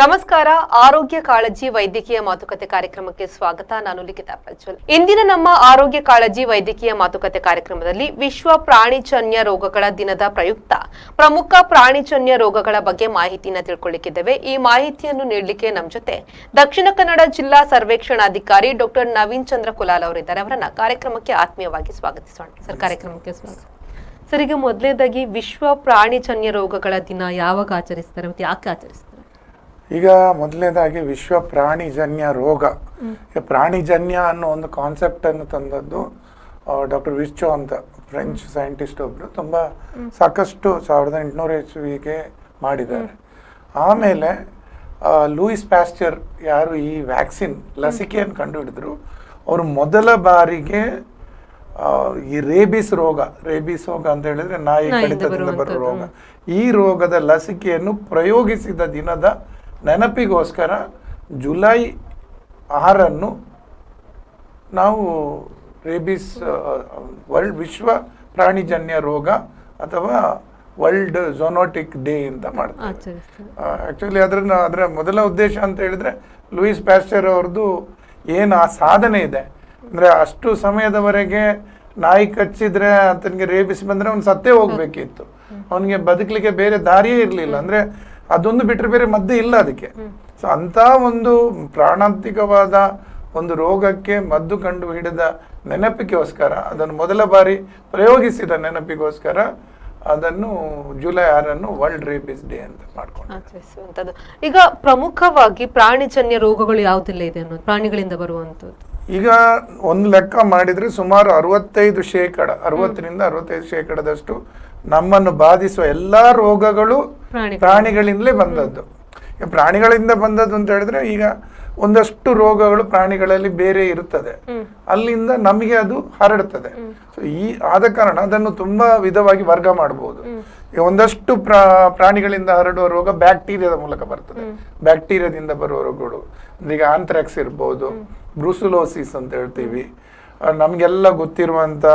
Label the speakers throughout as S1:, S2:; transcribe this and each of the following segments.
S1: ನಮಸ್ಕಾರ. ಆರೋಗ್ಯ ಕಾಳಜಿ ವೈದ್ಯಕೀಯ ಮಾತುಕತೆ ಕಾರ್ಯಕ್ರಮಕ್ಕೆ ಸ್ವಾಗತ. ನಾನು ಲಿಖಿತಾ ಪ್ರಜ್ವಲ್. ಇಂದಿನ ನಮ್ಮ ಆರೋಗ್ಯ ಕಾಳಜಿ ವೈದ್ಯಕೀಯ ಮಾತುಕತೆ ಕಾರ್ಯಕ್ರಮದಲ್ಲಿ ವಿಶ್ವ ಪ್ರಾಣಿಜನ್ಯ ರೋಗಗಳ ದಿನದ ಪ್ರಯುಕ್ತ ಪ್ರಮುಖ ಪ್ರಾಣಿಜನ್ಯ ರೋಗಗಳ ಬಗ್ಗೆ ಮಾಹಿತಿಯನ್ನು ತಿಳ್ಕೊಳ್ಳಿಕ್ಕಿದ್ದೇವೆ. ಈ ಮಾಹಿತಿಯನ್ನು ನೀಡಲಿಕ್ಕೆ ನಮ್ಮ ಜೊತೆ ದಕ್ಷಿಣ ಕನ್ನಡ ಜಿಲ್ಲಾ ಸರ್ವೇಕ್ಷಣಾಧಿಕಾರಿ ಡಾಕ್ಟರ್ ನವೀನ್ ಚಂದ್ರ ಕುಲಾಲ್ ಅವರಿದ್ದಾರೆ. ಅವರನ್ನ ಕಾರ್ಯಕ್ರಮಕ್ಕೆ ಆತ್ಮೀಯವಾಗಿ ಸ್ವಾಗತಿಸೋಣ. ಸರ್, ಕಾರ್ಯಕ್ರಮಕ್ಕೆ ಸ್ವಾಗತ. ಸರ್, ಈಗ ಮೊದಲನೇದಾಗಿ ವಿಶ್ವ ಪ್ರಾಣಿಜನ್ಯ ರೋಗಗಳ ದಿನ ಯಾವಾಗ ಆಚರಿಸ್ತಾರೆ ಮತ್ತೆ ಯಾಕೆ ಆಚರಿಸ್ತಾರೆ?
S2: ಈಗ ಮೊದಲನೇದಾಗಿ ವಿಶ್ವ ಪ್ರಾಣಿಜನ್ಯ ರೋಗ ಪ್ರಾಣಿಜನ್ಯ ಅನ್ನೋ ಒಂದು ಕಾನ್ಸೆಪ್ಟ್ ಅನ್ನು ತಂದದ್ದು ಡಾಕ್ಟರ್ ವಿಶ್ಚೋ ಅಂತ ಫ್ರೆಂಚ್ ಸೈಂಟಿಸ್ಟ್ ಒಬ್ರು ತುಂಬಾ ಸಾಕಷ್ಟು ಸಾವಿರದ ಎಂಟುನೂರ ಇಸ್ವಿಗೆ ಮಾಡಿದ್ದಾರೆ. ಆಮೇಲೆ ಲೂಯಿಸ್ ಪ್ಯಾಸ್ಚರ್ ಯಾರು ಈ ವ್ಯಾಕ್ಸಿನ್ ಲಸಿಕೆಯನ್ನು ಕಂಡುಹಿಡಿದ್ರು ಅವರು ಮೊದಲ ಬಾರಿಗೆ ಈ ರೇಬಿಸ್ ರೋಗ ರೇಬಿಸ್ ರೋಗ ಅಂತ ಹೇಳಿದ್ರೆ ನಾಯಿ ಕಡಿತದಿಂದ ಬರೋ ರೋಗ ಈ ರೋಗದ ಲಸಿಕೆಯನ್ನು ಪ್ರಯೋಗಿಸಿದ ದಿನದ ನೆನಪಿಗೋಸ್ಕರ ಜುಲೈ ಆರನ್ನು ನಾವು ರೇಬಿಸ್ ವರ್ಲ್ಡ್ ವಿಶ್ವ ಪ್ರಾಣಿಜನ್ಯ ರೋಗ ಅಥವಾ ವರ್ಲ್ಡ್ ಝೋನೋಟಿಕ್ ಡೇ ಅಂತ ಮಾಡ್ತಾರೆ.
S1: ಆ್ಯಕ್ಚುಲಿ
S2: ಆಕ್ಚುಲಿ ಅದ್ರ ಅದರ ಮೊದಲ ಉದ್ದೇಶ ಅಂತ ಹೇಳಿದ್ರೆ ಲೂಯಿಸ್ ಪ್ಯಾಸ್ಟರ್ ಅವ್ರದ್ದು ಏನು ಆ ಸಾಧನೆ ಇದೆ. ಅಂದ್ರೆ ಅಷ್ಟು ಸಮಯದವರೆಗೆ ನಾಯಿ ಕಚ್ಚಿದ್ರೆ ಆತನಿಗೆ ರೇಬಿಸ್ ಬಂದ್ರೆ ಅವ್ನು ಸತ್ತೇ ಹೋಗ್ಬೇಕಿತ್ತು. ಅವನಿಗೆ ಬದುಕಲಿಕ್ಕೆ ಬೇರೆ ದಾರಿಯೇ ಇರಲಿಲ್ಲ. ಅಂದ್ರೆ ಅದೊಂದು ಬಿಟ್ಟರೆ ಬೇರೆ ಮದ್ದು ಇಲ್ಲ ಅದಕ್ಕೆ. ಸೊ ಅಂತ ಒಂದು ಪ್ರಾಣಾಂತಿಕವಾದ ಒಂದು ರೋಗಕ್ಕೆ ಮದ್ದು ಕಂಡು ಹಿಡಿದ ನೆನಪಿಗೋಸ್ಕರ ಅದನ್ನು ಮೊದಲ ಬಾರಿ ಪ್ರಯೋಗಿಸಿದ ನೆನಪಿಗೋಸ್ಕರ ಅದನ್ನು ಜುಲೈ ಆರನ್ನು ವರ್ಲ್ಡ್ ರೇಬಿಸ್ ಡೇ ಅಂತ ಮಾಡ್ಕೊಂಡು
S1: ಈಗ ಪ್ರಮುಖವಾಗಿ ಪ್ರಾಣಿಜನ್ಯ ರೋಗಗಳು ಯಾವುದೆಲ್ಲ ಇದೆ ಅನ್ನೋದು ಪ್ರಾಣಿಗಳಿಂದ ಬರುವಂತದ್ದು
S2: ಈಗ ಒಂದು ಲೆಕ್ಕ ಮಾಡಿದ್ರೆ ಸುಮಾರು ಅರವತ್ತೈದು ಶೇಕಡ ಅರವತ್ತರಿಂದ ಅರವತ್ತೈದು ಶೇಕಡದಷ್ಟು ನಮ್ಮನ್ನು ಬಾಧಿಸುವ ಎಲ್ಲಾ ರೋಗಗಳು ಪ್ರಾಣಿಗಳಿಂದಲೇ ಬಂದದ್ದು. ಪ್ರಾಣಿಗಳಿಂದ ಬಂದದ್ದು ಅಂತ ಹೇಳಿದ್ರೆ ಈಗ ಒಂದಷ್ಟು ರೋಗಗಳು ಪ್ರಾಣಿಗಳಲ್ಲಿ ಬೇರೆ ಇರುತ್ತದೆ. ಅಲ್ಲಿಂದ ನಮಗೆ ಅದು ಹರಡುತ್ತದೆ ಸೊ ಈ ಆದ ಕಾರಣ ಅದನ್ನು ತುಂಬಾ ವಿಧವಾಗಿ ವರ್ಗ ಮಾಡಬಹುದು ಒಂದಷ್ಟು ಪ್ರಾ ಪ್ರಾಣಿಗಳಿಂದ ಹರಡುವ ರೋಗ ಬ್ಯಾಕ್ಟೀರಿಯಾದ ಮೂಲಕ ಬರ್ತದೆ. ಬ್ಯಾಕ್ಟೀರಿಯಾದಿಂದ ಬರುವ ರೋಗಗಳು. ಈಗ ಆಂಥ್ರಾಕ್ಸ್ ಇರ್ಬೋದು ಬ್ರೂಸುಲೋಸಿಸ್ ಅಂತ ಹೇಳ್ತೀವಿ. ನಮ್ಗೆಲ್ಲ ಗೊತ್ತಿರುವಂತ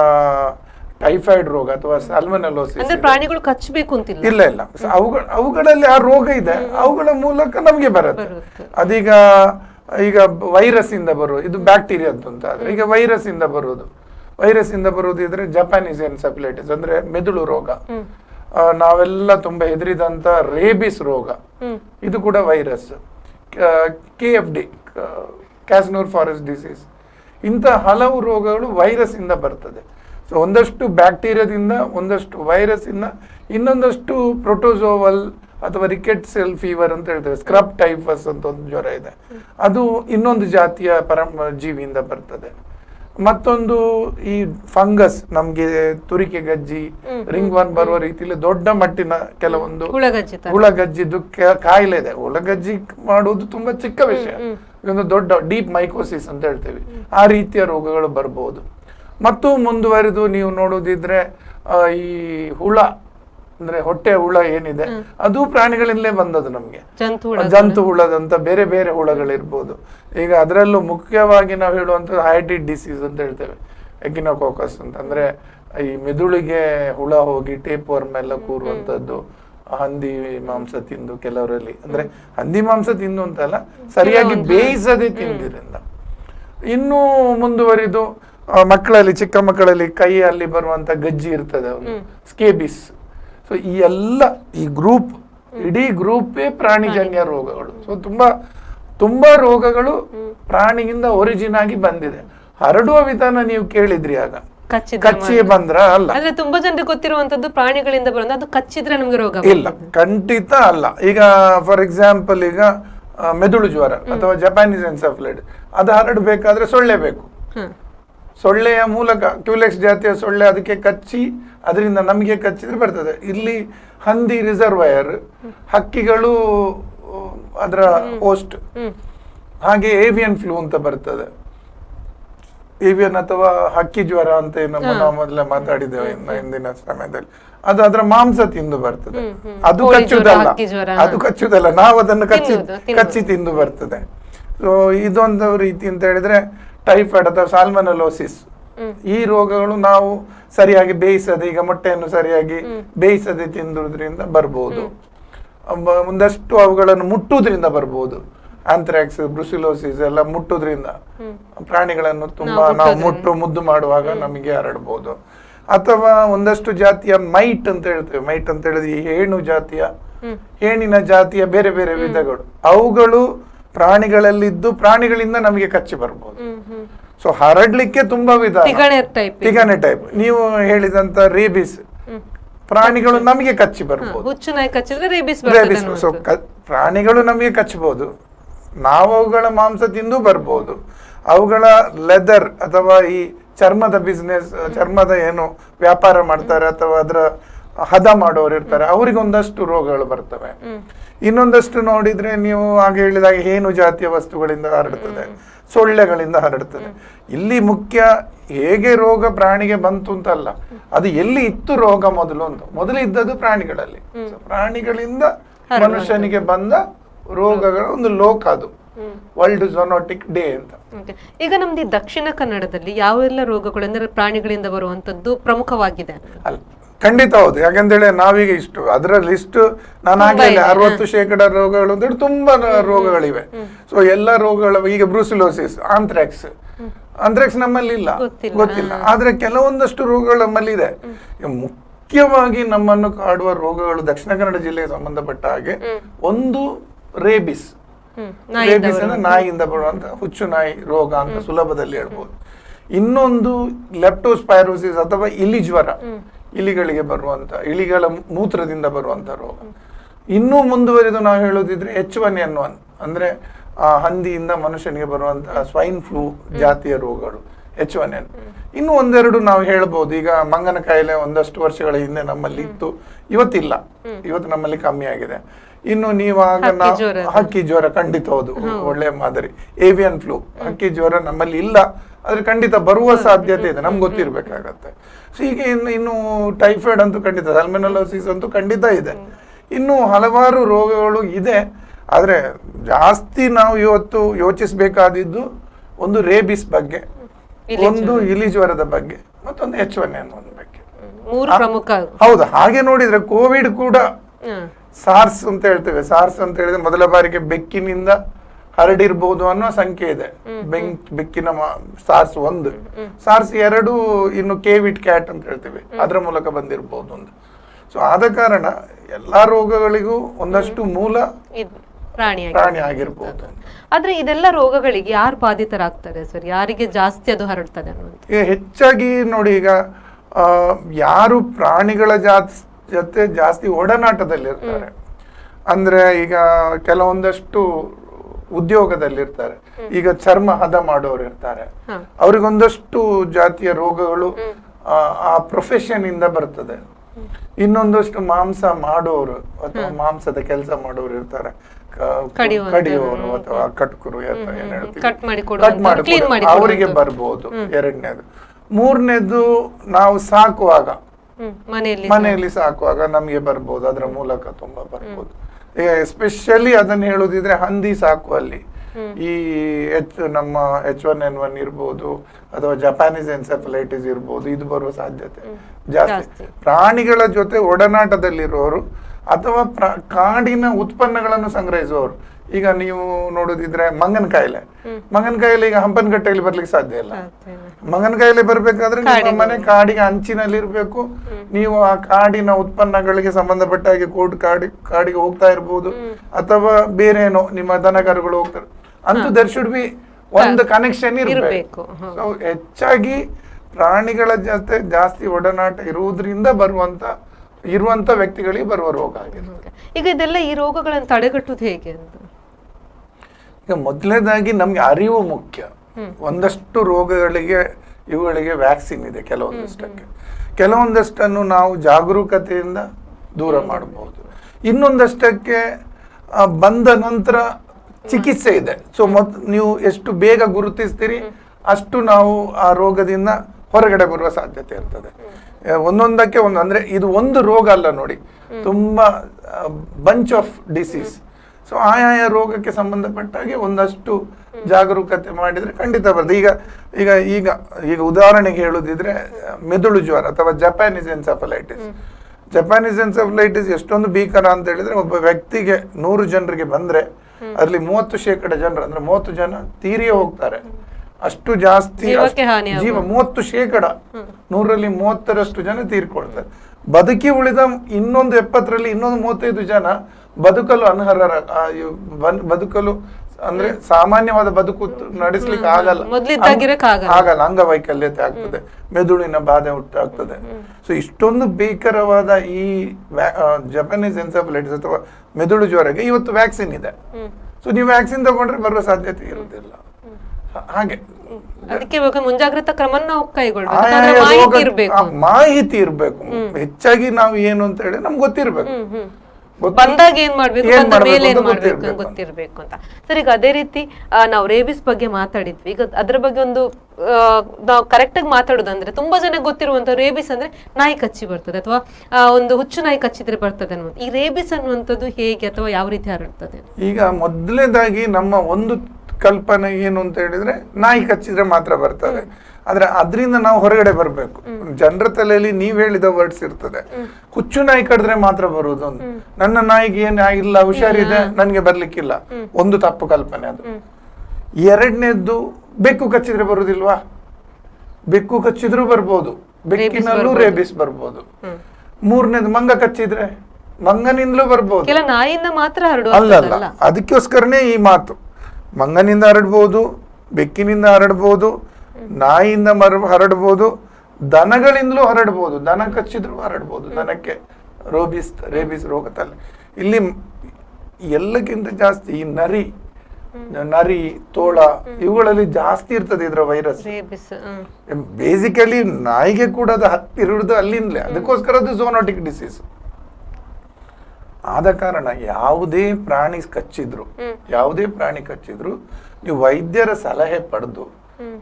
S2: ಟೈಫಾಯ್ಡ್ ರೋಗ ಅಥವಾ ಸಾಲ್ಮನಲೋಸಿಸ್
S1: ಪ್ರಾಣಿಗಳು ಕಚ್ಚಬೇಕು ಅಂತ
S2: ಇಲ್ಲ ಇಲ್ಲ. ಅವುಗಳ ಅವುಗಳಲ್ಲಿ ಆ ರೋಗ ಇದೆ. ಅವುಗಳ ಮೂಲಕ ನಮಗೆ ಬರುತ್ತೆ. ಅದೀಗ ಈಗ ವೈರಸ್ ಇಂದ ಬರುವುದು ಇದು ಬ್ಯಾಕ್ಟೀರಿಯಾದ್ದು ಅಂತ ಆದರೆ ಈಗ ವೈರಸ್ ಇಂದ ಬರುವುದು. ವೈರಸ್ ಇಂದ ಬರುವುದು ಇದ್ರೆ ಜಪಾನೀಸ್ ಎನ್ಸೆಫಿಲೈಟಿಸ್ ಅಂದ್ರೆ ಮೆದುಳು ರೋಗ. ನಾವೆಲ್ಲ ತುಂಬಾ ಹೆದರಿದಂತ ರೇಬಿಸ್ ರೋಗ. ಇದು ಕೂಡ virus. K F D Kyasanur forest disease ಇಂಥ ಹಲವು ರೋಗಗಳು ವೈರಸ್ ಇಂದ ಬರ್ತದೆ. ಸೊ ಒಂದಷ್ಟು ಬ್ಯಾಕ್ಟೀರಿಯಾದಿಂದ ಒಂದಷ್ಟು ವೈರಸ್ ಇಂದ ಇನ್ನೊಂದಷ್ಟು ಪ್ರೋಟೋಸೋವಲ್ ಅಥವಾ ರಿಕೆಟ್ ಸೆಲ್ ಫೀವರ್ ಅಂತ ಹೇಳ್ತೇವೆ ಸ್ಕ್ರಬ್ ಟೈಫಸ್ ಅಂತ ಒಂದು ಜ್ವರ ಇದೆ. ಅದು ಇನ್ನೊಂದು ಜಾತಿಯ ಪರಂ ಜೀವಿಯಿಂದ ಬರ್ತದೆ. ಮತ್ತೊಂದು ಈ ಫಂಗಸ್ ನಮ್ಗೆ ತುರಿಕೆ ಗಜ್ಜಿ ರಿಂಗ್ ಒನ್ ಬರುವ ರೀತಿಯಲ್ಲಿ ದೊಡ್ಡ ಮಟ್ಟಿನ ಕೆಲವೊಂದು ಹುಳಗಜ್ಜಿದ್ದು ಕಾಯಿಲೆ ಇದೆ. ಹುಳಗಜ್ಜಿ ಮಾಡುವುದು ತುಂಬಾ ಚಿಕ್ಕ ವಿಷಯ. ಇದೊಂದು ದೊಡ್ಡ ಡೀಪ್ ಮೈಕೋಸಿಸ್ ಅಂತ ಹೇಳ್ತೇವೆ. ಆ ರೀತಿಯ ರೋಗಗಳು ಬರಬಹುದು ಮತ್ತು ಮುಂದುವರೆದು ನೀವು ನೋಡೋದಿದ್ರೆ ಈ ಹುಳ ಅಂದ್ರೆ ಹೊಟ್ಟೆ ಹುಳ ಏನಿದೆ ಅದು ಪ್ರಾಣಿಗಳಿಂದಲೇ ಬಂದದ್ದು ನಮ್ಗೆ.
S1: ಜಂತು ಹುಳ
S2: ಜಂತು ಹುಳದಂತ ಬೇರೆ ಬೇರೆ ಹುಳಗಳಿರ್ಬೋದು. ಈಗ ಅದರಲ್ಲೂ ಮುಖ್ಯವಾಗಿ ನಾವು ಹೇಳುವಂಥದ್ದು ಹೈಟಿಡ್ ಡಿಸೀಸ್ ಅಂತ ಹೇಳ್ತೇವೆ. ಎಗಿನೋಕೋಕಸ್ ಅಂತ. ಅಂದ್ರೆ ಈ ಮೆದುಳಿಗೆ ಹುಳ ಹೋಗಿ ಟೇಪ್ ವರ್ಮ್ ಎಲ್ಲ ಕೂರುವಂತದ್ದು ಹಂದಿ ಮಾಂಸ ತಿಂದು ಕೆಲವರಲ್ಲಿ. ಅಂದ್ರೆ ಹಂದಿ ಮಾಂಸ ತಿಂದು ಅಂತಲ್ಲ ಸರಿಯಾಗಿ ಬೇಯಿಸದೆ ತಿಂದಿರಿಂದ ಇನ್ನು ಮುಂದುವರಿದು ಮಕ್ಕಳಲ್ಲಿ ಚಿಕ್ಕ ಮಕ್ಕಳಲ್ಲಿ ಕೈಯಲ್ಲಿ ಬರುವಂತ ಗಜ್ಜಿ ಇರ್ತದೆ ಒಂದು. ಸ್ಕೇಬಿಸ್. ಸೊ ಈ ಎಲ್ಲ ಈ ಗ್ರೂಪ್ ಇಡೀ ಗ್ರೂಪೇ ಪ್ರಾಣಿಜನ್ಯ ರೋಗಗಳು. ಸೊ ತುಂಬಾ ತುಂಬಾ ರೋಗಗಳು ಪ್ರಾಣಿಯಿಂದ ಒರಿಜಿನ್ ಆಗಿ ಬಂದಿದೆ. ಹರಡುವ ವಿಧಾನ ನೀವು ಕೇಳಿದ್ರಿ ಆಗ. ಕಚ್ಚಿ ಬಂದ್ರ ಅಲ್ಲ.
S1: ಅಂದ್ರೆ ತುಂಬಾ ಜನರಿಗೆ ಗೊತ್ತಿರುವಂತದ್ದು ಪ್ರಾಣಿಗಳಿಂದ ಬರೋದು. ಅದು ಕಚ್ಚಿದ್ರೆ ನಮ್ಗೆ ರೋಗ
S2: ಇಲ್ಲ ಖಂಡಿತ ಅಲ್ಲ. ಈಗ ಫಾರ್ ಎಕ್ಸಾಂಪಲ್ ಈಗ ಮೆದುಳು ಜ್ವರ ಅಥವಾ ಜಪಾನೀಸ್ ಎನ್ಸಫ್ಲೈಡ್ ಅದು ಹರಡಬೇಕಾದ್ರೆ ಸೊಳ್ಳೆ ಬೇಕು. ಸೊಳ್ಳೆಯ ಮೂಲಕ ಕ್ಯೂಲೆಕ್ಸ್ ಜಾತಿಯ ಸೊಳ್ಳೆ ಅದಕ್ಕೆ ಕಚ್ಚಿ ಅದರಿಂದ ನಮಗೆ ಕಚ್ಚಿದ್ರೆ ಬರ್ತದೆ. ಇಲ್ಲಿ ಹಂದಿ ರಿಸರ್ವಯರ್ ಹಕ್ಕಿಗಳು ಅದರ ಹೋಸ್ಟ್ ಹಾಗೆ ಏವಿಯನ್ ಫ್ಲೂ ಅಂತ ಬರ್ತದೆ. ಏವಿಯನ್ ಅಥವಾ ಹಕ್ಕಿ ಜ್ವರ ಅಂತ ಏನು ನಮ್ಮ ನಾವು ಮೊದಲೇ ಮಾತಾಡಿದ್ದೇವೆ ಹಿಂದಿನ ಸಮಯದಲ್ಲಿ. ಅದು ಅದರ ಮಾಂಸ ತಿಂದು ಬರ್ತದೆ. ಅದು
S1: ಕಚ್ಚುವುದಲ್ಲ
S2: ಅದು ಕಚ್ಚುದಲ್ಲ. ನಾವು ಅದನ್ನು ಕಚ್ಚಿ. ಕಚ್ಚಿ ತಿಂದು ಬರ್ತದೆ. ಸೊ ಇದೊಂದು ರೀತಿ ಅಂತ ಹೇಳಿದ್ರೆ ಟೈಫಾಯ್ಡ್ ಅಥವಾ ಸಾಲ್ಮನಲೋಸಿಸ್ ಈ ರೋಗಗಳು ನಾವು ಸರಿಯಾಗಿ ಬೇಯಿಸದೆ ಈಗ ಮೊಟ್ಟೆಯನ್ನು ಸರಿಯಾಗಿ ಬೇಯಿಸದೆ ತಿಂದುದ್ರಿಂದ ಬರ್ಬೋದು. ಬ- ಒಂದಷ್ಟು ಅವುಗಳನ್ನು ಮುಟ್ಟುವುದರಿಂದ ಬರ್ಬೋದು. ಆಂಥ್ರಾಕ್ಸ್ ಬ್ರುಸಿಲೋಸಿಸ್ ಎಲ್ಲ ಮುಟ್ಟುದ್ರಿಂದ ಪ್ರಾಣಿಗಳನ್ನು ತುಂಬಾ ನಾವು ಮುಟ್ಟು ಮುದ್ದು ಮಾಡುವಾಗ ನಮಗೆ ಹರಡ್ಬೋದು. ಅಥವಾ ಒಂದಷ್ಟು ಜಾತಿಯ ಮೈಟ್ ಅಂತ ಹೇಳ್ತೇವೆ. ಮೈಟ್ ಅಂತ ಹೇಳಿದ್ರೆ ಈ ಹೇಣು ಜಾತಿಯ ಹೇಣಿನ ಜಾತಿಯ ಬೇರೆ ಬೇರೆ ವಿಧಗಳು. ಅವುಗಳು ಪ್ರಾಣಿಗಳಲ್ಲಿದ್ದು ಪ್ರಾಣಿಗಳಿಂದ ನಮಗೆ ಕಚ್ಚಿ ಬರ್ಬೋದು. ಸೊ ಹರಡ್ಲಿಕ್ಕೆ ತುಂಬಾ ವಿಧ
S1: ತಿಗಣೆ ಟೈಪ್
S2: ನೀವು ಹೇಳಿದಂತ ರೇಬಿಸ್ ಪ್ರಾಣಿಗಳು ನಮಗೆ ಕಚ್ಚಿ ಬರ್ಬೋದು. ಸೊ ಪ್ರಾಣಿಗಳು ನಮಗೆ ಕಚ್ಚಬಹುದು. ನಾವು ಅವುಗಳ ಮಾಂಸ ತಿಂದು ಬರ್ಬೋದು. ಅವುಗಳ ಲೆದರ್ ಅಥವಾ ಈ ಚರ್ಮದ ಬಿಸ್ನೆಸ್ ಚರ್ಮದ ಏನು ವ್ಯಾಪಾರ ಮಾಡ್ತಾರೆ ಅಥವಾ ಅದರ ಹದ ಮಾಡೋರು ಇರ್ತಾರೆ. ಅವರಿಗೆ ಒಂದಷ್ಟು ರೋಗಗಳು ಬರ್ತವೆ. ಇನ್ನೊಂದಷ್ಟು ನೋಡಿದ್ರೆ ನೀವು ಹಾಗೆ ಹೇಳಿದಾಗ ಏನು ಜಾತಿಯ ವಸ್ತುಗಳಿಂದ ಹರಡ್ತದೆ. ಸೊಳ್ಳೆಗಳಿಂದ ಹರಡ್ತದೆ. ಇಲ್ಲಿ ಮುಖ್ಯ ಹೇಗೆ ರೋಗ ಪ್ರಾಣಿಗೆ ಬಂತು ಅಂತಲ್ಲ ಅದು ಎಲ್ಲಿ ಇತ್ತು ರೋಗ ಮೊದಲು ಅಂತ ಮೊದಲು ಇದ್ದದ್ದು ಪ್ರಾಣಿಗಳಲ್ಲಿ. ಪ್ರಾಣಿಗಳಿಂದ ಮನುಷ್ಯನಿಗೆ ಬಂದ ರೋಗಗಳ ಒಂದು ಲೋಕ ಅದು. ವರ್ಲ್ಡ್ ಝೊನೋಟಿಕ್ ಡೇ ಅಂತ.
S1: ಈಗ ನಮ್ದು ಈ ದಕ್ಷಿಣ ಕನ್ನಡದಲ್ಲಿ ಯಾವೆಲ್ಲ ರೋಗಗಳು ಅಂದ್ರೆ ಪ್ರಾಣಿಗಳಿಂದ ಬರುವಂತದ್ದು ಪ್ರಮುಖವಾಗಿದೆ
S2: ಅಲ್ಲ ಖಂಡಿತ ಹೌದು. ಯಾಕಂತೇಳಿ ನಾವೀಗ ಇಷ್ಟು ಅದರ ಲಿಸ್ಟ್ ನಾನು ಆಗಲಿಲ್ಲ ಅರವತ್ತು ಶೇಕಡ ರೋಗಗಳು ಅಂತೇಳಿ ತುಂಬಾ ರೋಗಗಳಿವೆ. ಸೊ ಎಲ್ಲ ರೋಗಗಳು ಈಗ ಬ್ರೂಸಿಲೋಸಿಸ್ ಆಂಥ್ರಾಕ್ಸ್. ಆಂಥ್ರಾಕ್ಸ್ ನಮ್ಮಲ್ಲಿ ಇಲ್ಲ.
S1: ಗೊತ್ತಿಲ್ಲ.
S2: ಗೊತ್ತಿಲ್ಲ. ಆದ್ರೆ ಕೆಲವೊಂದಷ್ಟು ರೋಗಗಳು ನಮ್ಮಲ್ಲಿ ಇದೆ. ಮುಖ್ಯವಾಗಿ ನಮ್ಮನ್ನು ಕಾಡುವ ರೋಗಗಳು ದಕ್ಷಿಣ ಕನ್ನಡ ಜಿಲ್ಲೆಗೆ ಸಂಬಂಧಪಟ್ಟ ಹಾಗೆ ಒಂದು ರೇಬಿಸ್. ರೇಬಿಸ್ ಅಂದ್ರೆ ನಾಯಿಯಿಂದ ಬರುವಂತ ಹುಚ್ಚು ನಾಯಿ ರೋಗ ಅಂತ ಸುಲಭದಲ್ಲಿ ಹೇಳ್ಬೋದು. ಇನ್ನೊಂದು ಲೆಪ್ಟೋಸ್ಪೈರೋಸಿಸ್ ಅಥವಾ ಇಲಿ ಜ್ವರ ಇಲಿಗಳಿಗೆ ಬರುವಂತ ಇಲಿಗಳ ಮೂತ್ರದಿಂದ ಬರುವಂತ ರೋಗ. ಇನ್ನೂ ಮುಂದುವರಿದು ನಾವು ಹೇಳೋದಿದ್ರೆ ಎಚ್ ಒನ್ ಎನ್ ಒನ್ ಅಂದ್ರೆ ಆ ಹಂದಿಯಿಂದ ಮನುಷ್ಯನಿಗೆ ಬರುವಂತಹ ಸ್ವೈನ್ ಫ್ಲೂ ಜಾತಿಯ ರೋಗಗಳು ಎಚ್ ಒನ್ ಎನ್ ಇನ್ನು ಒಂದೆರಡು ನಾವು ಹೇಳ್ಬೋದು. ಈಗ ಮಂಗನ ಕಾಯಿಲೆ ಒಂದಷ್ಟು ವರ್ಷಗಳ ಹಿಂದೆ ನಮ್ಮಲ್ಲಿ ಇತ್ತು. ಇವತ್ತಿಲ್ಲ. ಇವತ್ತು ನಮ್ಮಲ್ಲಿ ಕಮ್ಮಿ ಆಗಿದೆ. ಇನ್ನು ನೀವಾಗ ನಾವು. ಹಕ್ಕಿ ಜ್ವರ ಖಂಡಿತ ಹೌದು. ಒಳ್ಳೆ ಮಾದರಿ. ಏವಿಯನ್ ಫ್ಲೂ ಹಕ್ಕಿ ಜ್ವರ ನಮ್ಮಲ್ಲಿ ಇಲ್ಲ. ಆದ್ರೆ ಖಂಡಿತ ಬರುವ ಸಾಧ್ಯತೆ ಇದೆ. ನಮ್ಗೆ ಗೊತ್ತಿರ್ಬೇಕಾಗತ್ತೆ. ಸೊ ಹೀಗೆ ಇನ್ನು ಇನ್ನು ಟೈಫಾಯ್ಡ್ ಅಂತೂ ಖಂಡಿತ ಸಲ್ಮೆನಲೋಸಿಸ್ ಅಂತೂ ಖಂಡಿತ ಇದೆ. ಇನ್ನು ಹಲವಾರು ರೋಗಗಳು ಇದೆ. ಆದರೆ ಜಾಸ್ತಿ ನಾವು ಇವತ್ತು ಯೋಚಿಸಬೇಕಾದಿದ್ದು ಒಂದು ರೇಬಿಸ್ ಬಗ್ಗೆ ಒಂದು ಇಲಿ ಜ್ವರದ ಬಗ್ಗೆ ಮತ್ತೊಂದು ಎಚ್ ಒನ್ ಎನ್ ಒನ್ ಬಗ್ಗೆ. ಹೌದು ಹಾಗೆ ನೋಡಿದ್ರೆ ಕೋವಿಡ್ ಕೂಡ ಸಾರ್ಸ್ ಅಂತ ಹೇಳ್ತೇವೆ. ಸಾರ್ಸ್ ಅಂತ ಹೇಳಿದ್ರೆ ಮೊದಲ ಬಾರಿಗೆ ಬೆಕ್ಕಿನಿಂದ ಹರಡಿರ್ಬೋದು ಅನ್ನೋ ಸಂಖ್ಯೆ ಇದೆ. ಬೆಂಕ್ ಬೆಕ್ಕಿನ ಸಾರ್ಸ್ ಒಂದು. ಸಾರ್ಸ್ ಎರಡು ಇನ್ನು ಕೇವಿಟ್ ಕ್ಯಾಟ್ ಅಂತ ಹೇಳ್ತೀವಿ. ಅದರ ಮೂಲಕ ಬಂದಿರಬಹುದು ಒಂದು. ಸೊ ಆದ ಕಾರಣ ಎಲ್ಲಾ ರೋಗಗಳಿಗೂ ಒಂದಷ್ಟು ಮೂಲ ಪ್ರಾಣಿ ಆಗಿರ್ಬೋದು.
S1: ಆದ್ರೆ ಇದೆಲ್ಲ ರೋಗಗಳಿಗೆ ಯಾರು ಬಾಧಿತರಾಗ್ತಾರೆ ಸರ್? ಯಾರಿಗೆ ಜಾಸ್ತಿ ಅದು ಹರಡ್ತದೆ
S2: ಹೆಚ್ಚಾಗಿ ನೋಡಿ ಈಗ ಆ, ಯಾರು ಪ್ರಾಣಿಗಳ ಜಾತ್ ಜೊತೆ ಜಾಸ್ತಿ ಒಡನಾಟದಲ್ಲಿರ್ತಾರೆ. ಅಂದ್ರೆ ಈಗ ಕೆಲವೊಂದಷ್ಟು ಉದ್ಯೋಗದಲ್ಲಿರ್ತಾರೆ. ಈಗ ಚರ್ಮ ಹದ ಮಾಡೋರು ಇರ್ತಾರೆ. ಅವ್ರಿಗೊಂದಷ್ಟು ಜಾತಿಯ ರೋಗಗಳು ಆ, ಪ್ರೊಫೆಷನ್ ಇಂದ ಬರ್ತದೆ. ಇನ್ನೊಂದಷ್ಟು ಮಾಂಸ ಮಾಡೋರು ಅಥವಾ ಮಾಂಸದ ಕೆಲಸ ಮಾಡೋರು ಇರ್ತಾರೆ. ಕಡಿಯೋರು ಅಥವಾ ಕಟ್ಕರು ಏನ್ ಹೇಳ್ತೀವಿ. ಅವರಿಗೆ. ಬರ್ಬೋದು ಎರಡನೇದು. ಮೂರನೇದು ನಾವು ಸಾಕುವಾಗ.
S1: ಮನೆಯಲ್ಲಿ
S2: ಮನೆಯಲ್ಲಿ ಸಾಕುವಾಗ ನಮಗೆ ಬರ್ಬೋದು ಅದರ ಮೂಲಕ ತುಂಬಾ ಬರ್ಬೋದು. ಈಗ ಎಸ್ಪೆಷಲಿ ಅದನ್ನ ಹೇಳುದಿದ್ರೆ ಹಂದಿ ಸಾಕು ಅಲ್ಲಿ. ಈ ಎಚ್ ನಮ್ಮ ಎಚ್ ಒನ್ ಎನ್ ಒನ್ ಇರ್ಬೋದು ಅಥವಾ ಜಪಾನೀಸ್ ಎನ್ಸೆಫಲೈಟಿಸ್ ಇರ್ಬೋದು ಇದು ಬರುವ ಸಾಧ್ಯತೆ. ಜಾಸ್ತಿ. ಪ್ರಾಣಿಗಳ ಜೊತೆ ಒಡನಾಟದಲ್ಲಿರುವವರು ಅಥವಾ ಕಾಡಿನ ಉತ್ಪನ್ನಗಳನ್ನು ಸಂಗ್ರಹಿಸುವವರು ಈಗ ನೀವು ನೋಡೋದಿದ್ರೆ ಮಂಗನ ಕಾಯಿಲೆ ಮಂಗನ ಕಾಯಿಲೆ ಈಗ ಹಂಪನಕಟ್ಟೆಯಲ್ಲಿ ಬರ್ಲಿಕ್ಕೆ ಸಾಧ್ಯ ಇಲ್ಲ. ಮಂಗನ ಕಾಯಿಲೆ ಬರ್ಬೇಕಾದ್ರೆ ನಿಮ್ಮ ಮನೆ ಕಾಡಿಗೆ ಅಂಚಿನಲ್ಲಿ ಇರ್ಬೇಕು. ನೀವು ಆ ಕಾಡಿನ ಉತ್ಪನ್ನಗಳಿಗೆ ಸಂಬಂಧಪಟ್ಟ ಹಾಗೆ ಕೋರ್ಟ್ ಕಾಡಿ ಕಾಡಿಗೆ ಹೋಗ್ತಾ ಇರ್ಬೋದು. ಅಥವಾ ಬೇರೆ ಏನೋ ನಿಮ್ಮ ದನಕರುಗಳು ಹೋಗ್ತಾರೆ. ಅಂತೂ ದರ್ ಶುಡ್ ಬಿ ಒಂದು ಕನೆಕ್ಷನ್ ಇರಬೇಕು. ಹೆಚ್ಚಾಗಿ ಪ್ರಾಣಿಗಳ ಜೊತೆ ಜಾಸ್ತಿ ಒಡನಾಟ ಇರುವುದರಿಂದ ಬರುವಂತ ಇರುವಂತ ವ್ಯಕ್ತಿಗಳಿಗೆ ಬರುವ ರೋಗ ಆಗಿದೆ
S1: ಈಗ ಇದೆಲ್ಲ ಈ ರೋಗಗಳನ್ನು ತಡೆಗಟ್ಟುವುದು ಹೇಗೆ ಅಂತ?
S2: ಈಗ ಮೊದಲನೇದಾಗಿ ನಮ್ಗೆ ಅರಿವು ಮುಖ್ಯ. ಒಂದಷ್ಟು ರೋಗಗಳಿಗೆ ಇವುಗಳಿಗೆ ವ್ಯಾಕ್ಸಿನ್ ಇದೆ ಕೆಲವೊಂದಷ್ಟಕ್ಕೆ. ಕೆಲವೊಂದಷ್ಟನ್ನು ನಾವು ಜಾಗರೂಕತೆಯಿಂದ ದೂರ ಮಾಡಬಹುದು ಇನ್ನೊಂದಷ್ಟಕ್ಕೆ ಬಂದ ನಂತರ ಚಿಕಿತ್ಸೆ ಇದೆ. ಸೊ ಮೊದ್ ನೀವು ಎಷ್ಟು ಬೇಗ ಗುರುತಿಸ್ತೀರಿ ಅಷ್ಟು ನಾವು ಆ ರೋಗದಿಂದ ಹೊರಗಡೆ ಬರುವ ಸಾಧ್ಯತೆ ಇರ್ತದೆ. ಒಂದೊಂದಕ್ಕೆ ಒಂದು ಅಂದ್ರೆ ಇದು ಒಂದು ರೋಗ ಅಲ್ಲ ನೋಡಿ. ತುಂಬಾ ಬಂಚ್ ಆಫ್ ಡಿಸೀಸ್ ಸೊ ಆಯಾಯ ರೋಗಕ್ಕೆ ಸಂಬಂಧಪಟ್ಟ ಹಾಗೆ ಒಂದಷ್ಟು ಜಾಗರೂಕತೆ ಮಾಡಿದ್ರೆ ಖಂಡಿತ ಬರ್ತದೆ. ಈಗ ಈಗ ಈಗ ಈಗ ಉದಾಹರಣೆಗೆ ಹೇಳುದಿದ್ರೆ ಮೆದುಳು ಜ್ವರ ಅಥವಾ ಜಪಾನೀಸ್ ಎನ್ಸಫಲೈಟಿಸ್ ಜಪಾನೀಸ್ ಎನ್ಸಫಲೈಟಿಸ್ ಎಷ್ಟೊಂದು ಭೀಕರ ಅಂತ ಹೇಳಿದ್ರೆ ಒಬ್ಬ ವ್ಯಕ್ತಿಗೆ ನೂರು ಜನರಿಗೆ ಬಂದ್ರೆ ಅಲ್ಲಿ ಮೂವತ್ತು ಶೇಕಡ ಜನರು ಅಂದ್ರೆ ಮೂವತ್ತು ಜನ ತೀರಿಯೇ ಹೋಗ್ತಾರೆ. ಅಷ್ಟು ಜಾಸ್ತಿ ಜೀವ ಮೂವತ್ತು ಶೇಕಡ ನೂರಲ್ಲಿ ಮೂವತ್ತರಷ್ಟು ಜನ ತೀರ್ಕೊಳ್ತಾರೆ. ಬದುಕಿ ಉಳಿದ ಇನ್ನೊಂದು ಎಪ್ಪತ್ತರಲ್ಲಿ ಇನ್ನೊಂದು ಮೂವತ್ತೈದು ಜನ ಬದುಕಲು ಅನರ್ಹರ ಬದುಕಲು ಅಂದ್ರೆ ಸಾಮಾನ್ಯವಾದ ಬದುಕು ನಡೆಸ್ಲಿಕ್ಕೆ ಆಗಲ್ಲ.
S1: ಆಗಲ್ಲ.
S2: ಅಂಗವೈಕಲ್ಯತೆ ಆಗ್ತದೆ. ಮೆದುಳಿನ ಬಾಧೆ ಹುಟ್ಟಾಗ್ತದೆ. ಸೊ ಇಷ್ಟೊಂದು ಭೀಕರವಾದ ಈ ಜಪಾನೀಸ್ ಎನ್ಸೆಫಲೈಟಿಸ್ ಅಥವಾ ಮೆದುಳು ಜ್ವರಕ್ಕೆ ಇವತ್ತು ವ್ಯಾಕ್ಸಿನ್ ಇದೆ. ಸೊ ನೀವು ವ್ಯಾಕ್ಸಿನ್ ತಗೊಂಡ್ರೆ ಬರುವ ಸಾಧ್ಯತೆ ಇರುವುದಿಲ್ಲ. ಹಾಗೆ.
S1: ಅದಕ್ಕೆ ಮುಂಜಾಗ್ರತಾ ಕ್ರಮ ನಾವು ಕೈಗೊಳ್ಬೇಕು. ಮಾಹಿತಿ ಇರಬೇಕು.
S2: ಹೆಚ್ಚಾಗಿ ನಾವು ಏನು ಅಂತ ಹೇಳಿ ನಮ್ಗೆ ಗೊತ್ತಿರ್ಬೇಕು.
S1: ಬಂದಾಗ ಏನ್ ಮಾಡ್ಬೇಕು?
S2: ಗೊತ್ತಿರ್ಬೇಕು.
S1: ಅಂತ ಸರ್ ಈಗ ಅದೇ ರೀತಿ ನಾವು ರೇಬಿಸ್ ಬಗ್ಗೆ ಮಾತಾಡಿದ್ವಿ. ಈಗ ಅದ್ರ ಬಗ್ಗೆ ಒಂದು ನಾವು ಕರೆಕ್ಟ್ ಆಗಿ ಮಾತಾಡೋದಂದ್ರೆ ತುಂಬಾ ಜನ ಗೊತ್ತಿರುವಂತ ರೇಬಿಸ್ ಅಂದ್ರೆ ನಾಯಿ ಕಚ್ಚಿ ಬರ್ತದೆ ಅಥವಾ ಒಂದು ಹುಚ್ಚು ನಾಯಿ ಕಚ್ಚಿದ್ರೆ ಬರ್ತದೆ ಅನ್ನೋದು. ಈ ರೇಬಿಸ್ ಅನ್ನುವಂಥದ್ದು ಹೇಗೆ ಅಥವಾ ಯಾವ ರೀತಿ ಹರಡ್ತದೆ?
S2: ಈಗ ಮೊದಲನೇದಾಗಿ ನಮ್ಮ ಒಂದು ಕಲ್ಪನೆ ಏನು ಅಂತ ಹೇಳಿದ್ರೆ ನಾಯಿ ಕಚ್ಚಿದ್ರೆ ಮಾತ್ರ ಬರ್ತದೆ ಆದ್ರೆ ಅದರಿಂದ ನಾವು ಹೊರಗಡೆ ಬರಬೇಕು. ಜನರ ತಲೆಯಲ್ಲಿ ನೀವ್ ಹೇಳಿದ ವರ್ಡ್ಸ್ ಇರ್ತದೆ. ಹುಚ್ಚು ನಾಯಿ ಕಡಿದ್ರೆ ಮಾತ್ರ ಬರುವುದು ಅಂತ. ನನ್ನ ನಾಯಿಗೆ ಏನ್ ಆಗಿಲ್ಲ ಹುಷಾರಿದೆ ನನ್ಗೆ ಬರ್ಲಿಕ್ಕಿಲ್ಲ. ಒಂದು ತಪ್ಪು ಕಲ್ಪನೆ ಅದು. ಎರಡನೇದ್ದು ಬೆಕ್ಕು ಕಚ್ಚಿದ್ರೆ ಬರುದಿಲ್ವಾ? ಬೆಕ್ಕು ಕಚ್ಚಿದ್ರೂ ಬರ್ಬೋದು. ಬೆಕ್ಕಿನಲ್ಲೂ ರೇಬಿಸ್ ಬರ್ಬೋದು. ಮೂರನೇದು ಮಂಗ ಕಚ್ಚಿದ್ರೆ ಮಂಗನಿಂದಲೂ ಬರ್ಬೋದು.
S1: ಅಲ್ಲ ನಾಯಿಯಿಂದ ಮಾತ್ರ
S2: ಅಲ್ಲಲ್ಲ ಅದಕ್ಕೋಸ್ಕರನೇ ಈ ಮಾತು. ಮಂಗನಿಂದ ಹರಡ್ಬೋದು ಬೆಕ್ಕಿನಿಂದ ಹರಡ್ಬೋದು ನಾಯಿಯಿಂದ ಮರ ಹರಡ್ಬೋದು ದನಗಳಿಂದಲೂ ಹರಡ್ಬೋದು ದನ ಕಚ್ಚಿದ್ರು ಹರಡ್ಬೋದು ದನಕ್ಕೆ ರೋಬಿಸ್ ರೇಬಿಸ್ ರೋಗ ತಲೆ. ಇಲ್ಲಿ ಎಲ್ಲಕ್ಕಿಂತ ಜಾಸ್ತಿ ಈ ನರಿ ನರಿ ತೋಳ ಇವುಗಳಲ್ಲಿ ಜಾಸ್ತಿ ಇರ್ತದೆ ಇದರ ವೈರಸ್. ಬೇಸಿಕಲಿ ನಾಯಿಗೆ ಕೂಡ ಅದು ಹತ್ತಿರುವುದು ಅಲ್ಲಿಂದಲೇ. ಅದಕ್ಕೋಸ್ಕರ ಅದು ಝೋನಾಟಿಕ್ ಡಿಸೀಸ್ ಆದ ಕಾರಣ ಯಾವುದೇ ಪ್ರಾಣಿ ಕಚ್ಚಿದ್ರು ಯಾವುದೇ ಪ್ರಾಣಿ ಕಚ್ಚಿದ್ರು ನೀವು ವೈದ್ಯರ ಸಲಹೆ ಪಡೆದು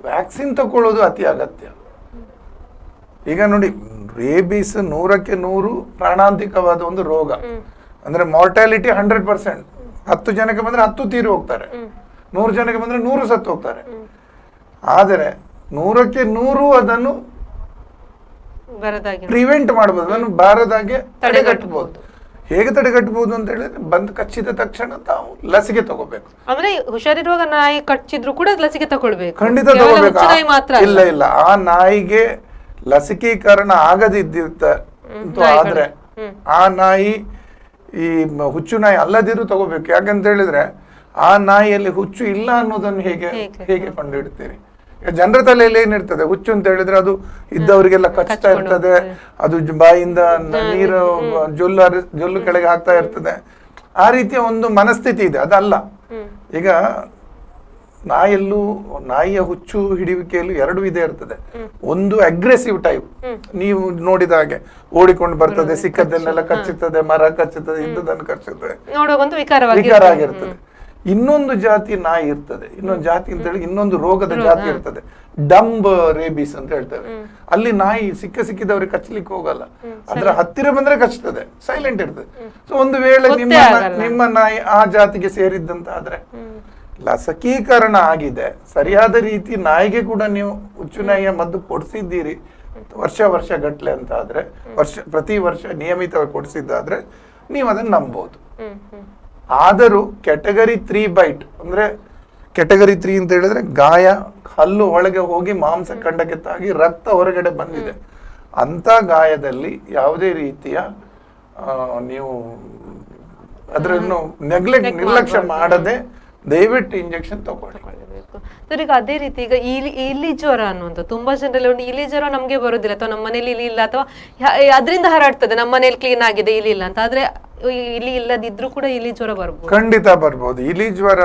S2: ವ್ಯಾಕ್ಸಿನ್ ತಗೊಳ್ಳೋದು ಅತಿ ಅಗತ್ಯ. ಈಗ ನೋಡಿ ರೇಬಿಸ್ ನೂರಕ್ಕೆ ನೂರು ಪ್ರಾಣಾಂತಿಕವಾದ ಒಂದು ರೋಗ. ಅಂದ್ರೆ ಮಾರ್ಟಾಲಿಟಿ ಹಂಡ್ರೆಡ್ ಪರ್ಸೆಂಟ್ ಹತ್ತು ಜನಕ್ಕೆ ಬಂದ್ರೆ ಹತ್ತು ತೀರಿ ಹೋಗ್ತಾರೆ. ನೂರು ಜನಕ್ಕೆ ಬಂದ್ರೆ ನೂರು ಸತ್ತು ಹೋಗ್ತಾರೆ. ಆದರೆ ನೂರಕ್ಕೆ ನೂರು ಅದನ್ನು ಪ್ರಿವೆಂಟ್ ಮಾಡಬಹುದು ಅದನ್ನು ಬಾರದಾಗೆ ತಡೆಗಟ್ಟಬಹುದು. ಹೇಗೆ ತಡೆಗಟ್ಟಬಹುದು ಅಂತ ಹೇಳಿದ್ರೆ ಬಂದ್ ಕಚ್ಚಿದ ತಕ್ಷಣ ತಾವು ಲಸಿಕೆ ತಗೋಬೇಕು.
S1: ಅಂದ್ರೆ ಹುಷಾರಿರುವಾಗ ನಾಯಿ ಕಚ್ಚಿದ್ರು ಕೂಡ ಲಸಿಕೆ ತಗೊಳ್ಬೇಕು.
S2: ಖಂಡಿತ ತಗೋಬೇಕು?
S1: ಮಾತ್ರ
S2: ಇಲ್ಲ ಇಲ್ಲ. ಆ ನಾಯಿಗೆ ಲಸಿಕೀಕರಣ ಆಗದಿದ್ದ ಆದ್ರೆ ಆ ನಾಯಿ ಈ ಹುಚ್ಚು ನಾಯಿ ಅಲ್ಲದಿರು ತಗೋಬೇಕು. ಯಾಕಂತ ಹೇಳಿದ್ರೆ ಆ ನಾಯಿಯಲ್ಲಿ ಹುಚ್ಚು ಇಲ್ಲ ಅನ್ನೋದನ್ನು ಹೇಗೆ
S1: ಹೇಗೆ?
S2: ಕಂಡು ಕಂಡುಹಿಡ್ತೀರಿ? ಈಗ ಜನರ ತಲೆಯಲ್ಲಿ ಏನಿರ್ತದೆ? ಹುಚ್ಚು ಅಂತ ಹೇಳಿದ್ರೆ ಅದು ಇದ್ದವರಿಗೆಲ್ಲ ಕಚ್ತಾ ಇರ್ತದೆ. ಅದು ಬಾಯಿಂದ ನೀರು ಜೊಲ್ಲು ಜೊಲ್ಲು ಕೆಳಗೆ ಹಾಕ್ತಾ ಇರ್ತದೆ. ಆ ರೀತಿಯ ಒಂದು ಮನಸ್ಥಿತಿ ಇದೆ. ಅದಲ್ಲ. ಈಗ ನಾಯಲ್ಲೂ ನಾಯಿಯ ಹುಚ್ಚು ಹಿಡಿಯುವಿಕೆಯಲ್ಲೂ ಎರಡು ವಿಧ ಇರ್ತದೆ. ಒಂದು ಅಗ್ರೆಸಿವ್ ಟೈಪ್ ನೀವು ನೋಡಿದ ಹಾಗೆ ಓಡಿಕೊಂಡು ಬರ್ತದೆ ಸಿಕ್ಕದ್ದನ್ನೆಲ್ಲ ಕಚ್ಚುತ್ತದೆ ಮರ ಕಚ್ಚುತ್ತದೆ ಇದ್ದದನ್ನು ಕಚ್ಚುತ್ತದೆ ವಿಕಾರ ಆಗಿರ್ತದೆ ಇನ್ನೊಂದು ಜಾತಿ ನಾಯಿ ಇರ್ತದೆ. ಇನ್ನೊಂದು ಜಾತಿ ಅಂತ ಹೇಳಿ ಇನ್ನೊಂದು ರೋಗದ ಜಾತಿ ಇರ್ತದೆ. ಡಂಬ್ ರೇಬಿಸ್ ಅಂತ ಹೇಳ್ತೇವೆ. ಅಲ್ಲಿ ನಾಯಿ ಸಿಕ್ಕ ಸಿಕ್ಕಿದವ್ರಿಗೆ ಕಚ್ಚಲಿಕ್ಕೆ ಹೋಗಲ್ಲ. ಅದ್ರ ಹತ್ತಿರ ಬಂದ್ರೆ ಕಚ್ತದೆ. ಸೈಲೆಂಟ್ ಇರ್ತದೆ. ಸೊ ಒಂದು ವೇಳೆ ನಿಮ್ಮ ನಿಮ್ಮ ನಾಯಿ ಆ ಜಾತಿಗೆ ಸೇರಿದ್ದಂತ ಆದ್ರೆ ಲಸಕೀಕರಣ ಆಗಿದೆ. ಸರಿಯಾದ ರೀತಿ ನಾಯಿಗೆ ಕೂಡ ನೀವು ಹುಚ್ಚು ನಾಯಿಯ ಮದ್ದು ಕೊಡಿಸಿದ್ದೀರಿ. ವರ್ಷ ವರ್ಷ ಗಟ್ಲೆ ಅಂತ ಆದ್ರೆ ವರ್ಷ ಪ್ರತಿ ವರ್ಷ ನಿಯಮಿತವಾಗಿ ಕೊಡಿಸಿದ್ದಾದ್ರೆ ನೀವು ಅದನ್ನ ನಂಬೋದು. ಆದರೂ ಕೆಟಗರಿ ತ್ರೀ ಬೈಟ್ ಅಂದ್ರೆ ಕೆಟಗರಿ ತ್ರೀ ಅಂತ ಹೇಳಿದ್ರೆ ಗಾಯ ಹಲ್ಲು ಒಳಗೆ ಹೋಗಿ ಮಾಂಸ ಖಂಡಕ್ಕೆ ತಾಗಿ ರಕ್ತ ಹೊರಗಡೆ ಬಂದಿದೆ. ಅಂತ ಗಾಯದಲ್ಲಿ ಯಾವುದೇ ರೀತಿಯ ನೀವು ಅದರನ್ನು ನೆಗ್ಲೆಕ್ಟ್ ನಿರ್ಲಕ್ಷ್ಯ ಮಾಡದೆ ದಯವಿಟ್ಟು ಇಂಜೆಕ್ಷನ್ ತಗೊಳ್ಳಿ.
S1: ಸರ್ ಈಗ ಅದೇ ರೀತಿ ಈಗ ಇಲಿ ಇಲಿ ಜ್ವರ ಅನ್ನುವಂಥ ತುಂಬಾ ಜನರಲ್ಲಿ ಒಂದು ಇಲಿ ಜ್ವರ ನಮಗೆ ಬರೋದಿಲ್ಲ. ಅಥವಾ ನಮ್ಮ ಮನೇಲಿ ಇಲಿ ಇಲ್ಲ ಅಥವಾ ಅದರಿಂದ ಹರಡ್ತದೆ ನಮ್ಮ ಮನೇಲಿ ಕ್ಲೀನ್ ಆಗಿದೆ ಇಲಿ ಇಲ್ಲ ಅಂತ. ಆದ್ರೆ ಈ ಇಲಿ ಇಲ್ಲದಿದ್ರೂ ಕೂಡ ಇಲಿ ಜ್ವರ ಬರಬಹುದು
S2: ಖಂಡಿತ ಬರ್ಬೋದು. ಇಲಿ ಜ್ವರ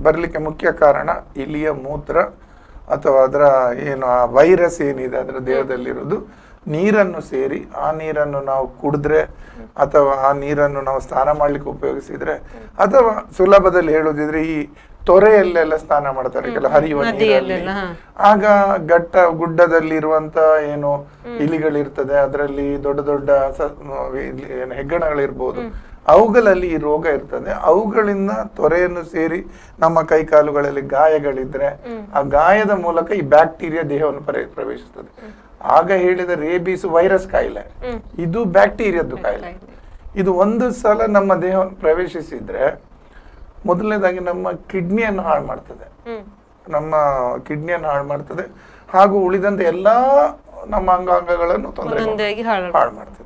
S2: ಬರಲಿಕ್ಕೆ ಮುಖ್ಯ ಕಾರಣ ಇಲಿಯ ಮೂತ್ರ ಅಥವಾ ಅದರ ಏನು ಆ ವೈರಸ್ ಏನಿದೆ ಅದರ ದೇಹದಲ್ಲಿರೋದು ನೀರನ್ನು ಸೇರಿ ಆ ನೀರನ್ನು ನಾವು ಕುಡಿದ್ರೆ ಅಥವಾ ಆ ನೀರನ್ನು ನಾವು ಸ್ನಾನ ಮಾಡ್ಲಿಕ್ಕೆ ಉಪಯೋಗಿಸಿದ್ರೆ ಅಥವಾ ಸುಲಭದಲ್ಲಿ ಹೇಳೋದಿದ್ರೆ ಈ ತೊರೆಯಲ್ಲೆಲ್ಲ ಸ್ನಾನ ಮಾಡ್ತಾರೆ ಕೆಲ ಹರಿಯುವ ನೀರಲ್ಲಿ. ಆಗ ಘಟ್ಟ ಗುಡ್ಡದಲ್ಲಿರುವಂತ ಏನು ಇಲಿಗಳಿರ್ತದೆ ಅದರಲ್ಲಿ ದೊಡ್ಡ ದೊಡ್ಡ ಹೆಗ್ಗಣಗಳಿರ್ಬೋದು. ಅವುಗಳಲ್ಲಿ ಈ ರೋಗ ಇರ್ತದೆ. ಅವುಗಳಿಂದ ತೊರೆಯನ್ನು ಸೇರಿ ನಮ್ಮ ಕೈ ಕಾಲುಗಳಲ್ಲಿ ಗಾಯಗಳಿದ್ರೆ ಆ ಗಾಯದ ಮೂಲಕ ಈ ಬ್ಯಾಕ್ಟೀರಿಯಾ ದೇಹವನ್ನು ಪ್ರವೇಶಿಸುತ್ತದೆ ಪ್ರವೇಶಿಸ್ತದೆ. ಆಗ ಹೇಳಿದ ರೇಬೀಸ್ ವೈರಸ್ ಕಾಯಿಲೆ. ಇದು ಬ್ಯಾಕ್ಟೀರಿಯಾದ್ದು ಕಾಯಿಲೆ. ಇದು ಒಂದು ಸಲ ನಮ್ಮ ದೇಹವನ್ನು ಪ್ರವೇಶಿಸಿದ್ರೆ ಮೊದಲನೇದಾಗಿ ನಮ್ಮ ಕಿಡ್ನಿಯನ್ನು ಹಾಳು ಮಾಡ್ತದೆ. ನಮ್ಮ ಕಿಡ್ನಿಯನ್ನು ಹಾಳು ಮಾಡ್ತದೆ. ಹಾಗೂ ಉಳಿದಂತೆ ಎಲ್ಲ ನಮ್ಮ ಅಂಗಾಂಗಗಳನ್ನು ತೊಂದರೆ
S1: ಹಾಳು
S2: ಮಾಡ್ತದೆ.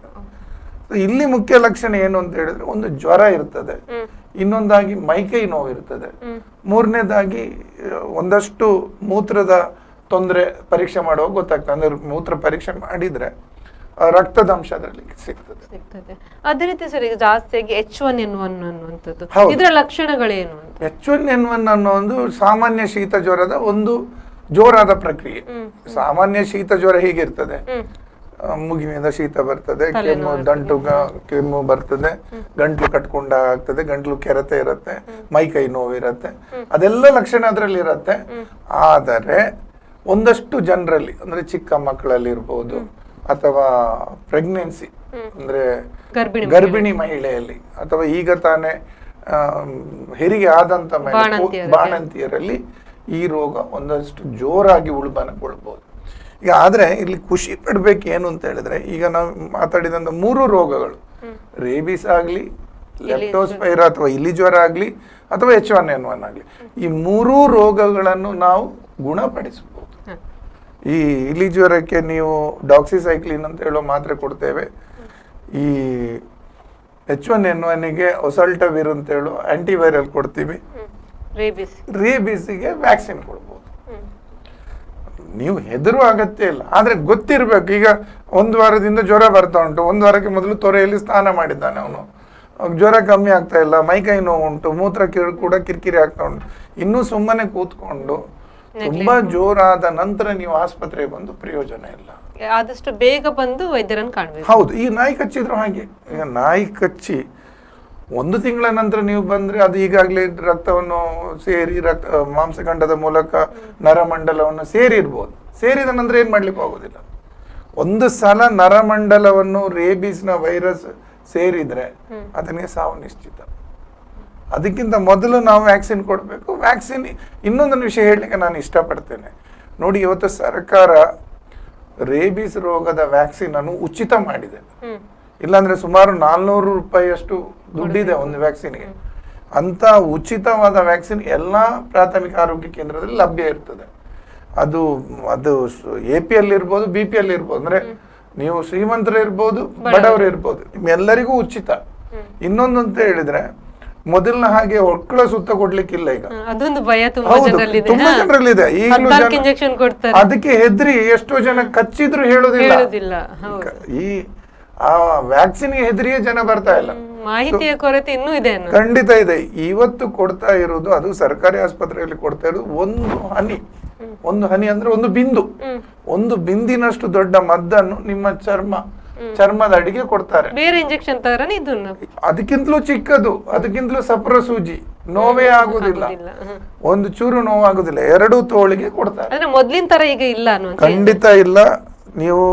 S2: ಇಲ್ಲಿ ಮುಖ್ಯ ಲಕ್ಷಣ ಏನು ಅಂತ ಹೇಳಿದ್ರೆ ಒಂದು ಜ್ವರ ಇರ್ತದೆ. ಇನ್ನೊಂದಾಗಿ ಮೈಕೈ ನೋವು ಇರ್ತದೆ. ಮೂರನೇದಾಗಿ ಒಂದಷ್ಟು ಮೂತ್ರದ ತೊಂದರೆ ಪರೀಕ್ಷೆ ಮಾಡುವಾಗ ಗೊತ್ತಾಗ್ತದೆ. ಅಂದ್ರೆ ಮೂತ್ರ ಪರೀಕ್ಷೆ ಮಾಡಿದ್ರೆ ರಕ್ತದ ಅಂಶ ಅದರಲ್ಲಿ ಸಿಗ್ತದೆ.
S1: ಅದೇ ರೀತಿ ಸರ್ ಈಗ ಜಾಸ್ತಿಯಾಗಿ ಎಚ್ ಒನ್ ಎನ್ ಒನ್ ಅನ್ನುವಂಥದ್ದು. ಇದರ ಲಕ್ಷಣಗಳೇನು
S2: ಎಚ್ ಒನ್ ಎನ್ ಒನ್ ಅನ್ನೋ ಒಂದು ಸಾಮಾನ್ಯ ಶೀತ ಜ್ವರದ ಒಂದು ಜೋರಾದ ಪ್ರಕ್ರಿಯೆ. ಸಾಮಾನ್ಯ ಶೀತ ಜ್ವರ ಹೀಗಿರ್ತದೆ. ಮುಗಿನಿಂದ ಶೀತ ಬರ್ತದೆ ಕೆಮ್ಮು ದಂಟು ಕೆಮ್ಮು ಬರ್ತದೆ ಗಂಟ್ಲು ಕಟ್ಕೊಂಡ ಆಗ್ತದೆ ಗಂಟ್ಲು ಕೆರೆತ ಇರುತ್ತೆ ಮೈ ಕೈ ನೋವು ಇರುತ್ತೆ. ಅದೆಲ್ಲ ಲಕ್ಷಣ ಅದರಲ್ಲಿ ಇರುತ್ತೆ ಆದರೆ ಒಂದಷ್ಟು ಜನರಲ್ಲಿ ಅಂದ್ರೆ ಚಿಕ್ಕ ಮಕ್ಕಳಲ್ಲಿ ಇರ್ಬೋದು ಅಥವಾ ಪ್ರೆಗ್ನೆನ್ಸಿ ಅಂದ್ರೆ
S1: ಗರ್ಭಿಣಿ
S2: ಮಹಿಳೆಯಲ್ಲಿ ಅಥವಾ ಈಗ ತಾನೇ ಹೆರಿಗೆ ಆದಂತ ಮಹಿಳೆ,
S1: ಬಾಣಂತಿಯರಲ್ಲಿ.
S2: ಈ ರೋಗ ಒಂದಷ್ಟು ಜೋರಾಗಿ ಉಳ್ಬಣಗೊಳ್ಬಹುದು ಈಗ ಆದ್ರೆ ಇಲ್ಲಿ ಖುಷಿ ಪಡ್ಬೇಕು ಏನು ಅಂತ ಹೇಳಿದ್ರೆ ಈಗ ನಾವು ಮಾತಾಡಿದಂತ ಮೂರು ರೋಗಗಳು. ರೇಬಿಸ್ ಆಗ್ಲಿ ಲೆಪ್ಟೋಸ್ಪೈರ್ ಅಥವಾ ಇಲಿ ಜ್ವರ ಆಗ್ಲಿ ಅಥವಾ ಎಚ್ ಒನ್ ಎನ್ ಒನ್ ಆಗ್ಲಿ ಈ ಮೂರೂ ರೋಗಗಳನ್ನು ನಾವು ಗುಣಪಡಿಸಬಹುದು. ಈ ಇಲಿ ಜ್ವರಕ್ಕೆ ನೀವು ಡಾಕ್ಸಿಸೈಕ್ಲಿನ್ ಅಂತ ಹೇಳೋ ಮಾತ್ರೆ ಕೊಡ್ತೇವೆ. ಈ ಎಚ್ ಒನ್ ಎನ್ ಒನ್ಗೆ ಒಸಲ್ಟವಿರ್ ಅಂತ ಹೇಳೋ ಆಂಟಿವೈರಲ್ ಕೊಡ್ತೀವಿ. ರೇಬಿಸ್ಗೆ ವ್ಯಾಕ್ಸಿನ್ ಕೊಡ್ಬೋದು. ನೀವು ಹೆದರು ಅಗತ್ಯ ಇಲ್ಲ. ಆದ್ರೆ ಗೊತ್ತಿರ್ಬೇಕು ಈಗ ಒಂದು ವಾರದಿಂದ ಜ್ವರ ಬರ್ತಾ ಉಂಟು. ಒಂದು ವಾರಕ್ಕೆ ಮೊದಲು ತೊರೆಯಲ್ಲಿ ಸ್ನಾನ ಮಾಡಿದ್ದಾನೆ ಅವನು. ಜ್ವರ ಕಮ್ಮಿ ಆಗ್ತಾ ಇಲ್ಲ ಮೈಕೈ ನೋವು ಉಂಟು ಮೂತ್ರ ಕಿರು ಕೂಡ ಕಿರಿಕಿರಿ ಆಗ್ತಾ ಉಂಟು. ಇನ್ನೂ ಸುಮ್ಮನೆ ಕೂತ್ಕೊಂಡು ತುಂಬಾ ಜೋರಾದ ನಂತರ ನೀವು ಆಸ್ಪತ್ರೆಗೆ ಬಂದು ಪ್ರಯೋಜನ ಇಲ್ಲ.
S1: ಆದಷ್ಟು ಬೇಗ ಬಂದು ವೈದ್ಯರನ್ನು ಕಾಣಬೇಕು.
S2: ಹೌದು ಈ ನಾಯಿ ಕಚ್ಚಿದ್ರು ಹಾಗೆ. ಈಗ ನಾಯಿ ಕಚ್ಚಿ ಒಂದು ತಿಂಗಳ ನಂತರ ನೀವು ಬಂದ್ರೆ ಅದು ಈಗಾಗಲೇ ರಕ್ತವನ್ನು ಸೇರಿ ರಕ್ತ ಮಾಂಸಖಂಡದ ಮೂಲಕ ನರಮಂಡಲವನ್ನು ಸೇರಿರ್ಬೋದು. ಸೇರಿದ ನಂತರ ಏನ್ ಮಾಡ್ಲಿಕ್ಕೆ ಆಗೋದಿಲ್ಲ. ಒಂದು ಸಲ ನರಮಂಡಲವನ್ನು ರೇಬಿಸ್ನ ವೈರಸ್ ಸೇರಿದ್ರೆ ಅದನ್ನೇ ಸಾವು ನಿಶ್ಚಿತ. ಅದಕ್ಕಿಂತ ಮೊದಲು ನಾವು ವ್ಯಾಕ್ಸಿನ್ ಕೊಡಬೇಕು. ವ್ಯಾಕ್ಸಿನ್ ಇನ್ನೊಂದೊಂದು ವಿಷಯ ಹೇಳಲಿಕ್ಕೆ ನಾನು ಇಷ್ಟಪಡ್ತೇನೆ. ನೋಡಿ ಇವತ್ತು ಸರ್ಕಾರ ರೇಬಿಸ್ ರೋಗದ ವ್ಯಾಕ್ಸಿನ್ ಅನ್ನು ಉಚಿತ ಮಾಡಿದೆ. ಇಲ್ಲಾಂದರೆ ಸುಮಾರು ನಾಲ್ನೂರು ರೂಪಾಯಿಯಷ್ಟು ದುಡ್ಡಿದೆ ಒಂದು ವ್ಯಾಕ್ಸಿನ್ಗೆ ಅಂತ ಉಚಿತವಾದ ವ್ಯಾಕ್ಸಿನ್ ಎಲ್ಲ ಪ್ರಾಥಮಿಕ ಆರೋಗ್ಯ ಕೇಂದ್ರದಲ್ಲಿ ಲಭ್ಯ ಇರ್ತದೆ. ಅದು ಅದು ಎ ಪಿ ಎಲ್ ಇರ್ಬೋದು ಬಿ ಪಿ ಎಲ್ ಇರ್ಬೋದು. ಅಂದ್ರೆ ನೀವು ಶ್ರೀಮಂತರು ಇರ್ಬೋದು ಬಡವರು. ಇರ್ಬೋದು. ನಿಮ್ಮೆಲ್ಲರಿಗೂ ಉಚಿತ. ಇನ್ನೊಂದು ಅಂತ ಹೇಳಿದ್ರೆ ಮೊದಲಿನ ಹಾಗೆ ಹೊಕ್ಕಳ ಸುತ್ತ ಕೊಡ್ಲಿಕ್ಕಿಲ್ಲ ಈಗ.
S1: ಅದೊಂದು ಭಯ ತುಂಬಾ
S2: ಜನರಲ್ಲಿ
S1: ಜನರಲ್ಲಿದೆ
S2: ತುಂಬಾ ಜನರಲ್ಲಿದೆ ಈಗಲೂ
S1: ಹದ್ನಾಲ್ಕು ಇಂಜೆಕ್ಷನ್ ಕೊಡ್ತಾರೆ.
S2: ಅದಕ್ಕೆ ಹೆದ್ರಿ ಎಷ್ಟೋ ಜನ ಕಚ್ಚಿದ್ರು ಹೇಳುದಿಲ್ಲ. ಈ ಆ ವ್ಯಾಕ್ಸಿನ್ ಹೆದರಿಯೇ ಜನ ಬರ್ತಾ ಇಲ್ಲ.
S1: ಮಾಹಿತಿಯ ಕೊರತೆ ಇನ್ನೂ ಇದೆ
S2: ಖಂಡಿತ ಇದೆ. ಇವತ್ತು ಕೊಡ್ತಾ ಇರೋದು ಅದು ಸರ್ಕಾರಿ ಆಸ್ಪತ್ರೆಯಲ್ಲಿ ಕೊಡ್ತಾ ಇರೋದು ಒಂದು ಹನಿ. ಒಂದು ಹನಿ ಅಂದ್ರೆ ಒಂದು ಬಿಂದು. ಒಂದು ಬಿಂದಿನಷ್ಟು ದೊಡ್ಡ ಮದ್ದನ್ನು ನಿಮ್ಮ ಚರ್ಮ ಚರ್ಮದ ಅಡಿಗೆ ಕೊಡ್ತಾರೆ.
S1: ಬೇರೆ ಇಂಜೆಕ್ಷನ್ ತರನೇ ಇದು
S2: ಅದಕ್ಕಿಂತಲೂ ಚಿಕ್ಕದು ಅದಕ್ಕಿಂತಲೂ ಸಪ್ರ ಸೂಜಿ. ನೋವೇ ಆಗುದಿಲ್ಲ. ಒಂದು ಚೂರು ನೋವಾಗುದಿಲ್ಲ ಎರಡು ತೋಳಿಗೆ ಕೊಡ್ತಾರೆ.
S1: ಅಂದ್ರೆ ಮೊದ್ಲಿನ ತರ ಈಗ ಇಲ್ಲ
S2: ಖಂಡಿತ ಇಲ್ಲ. ನೀವು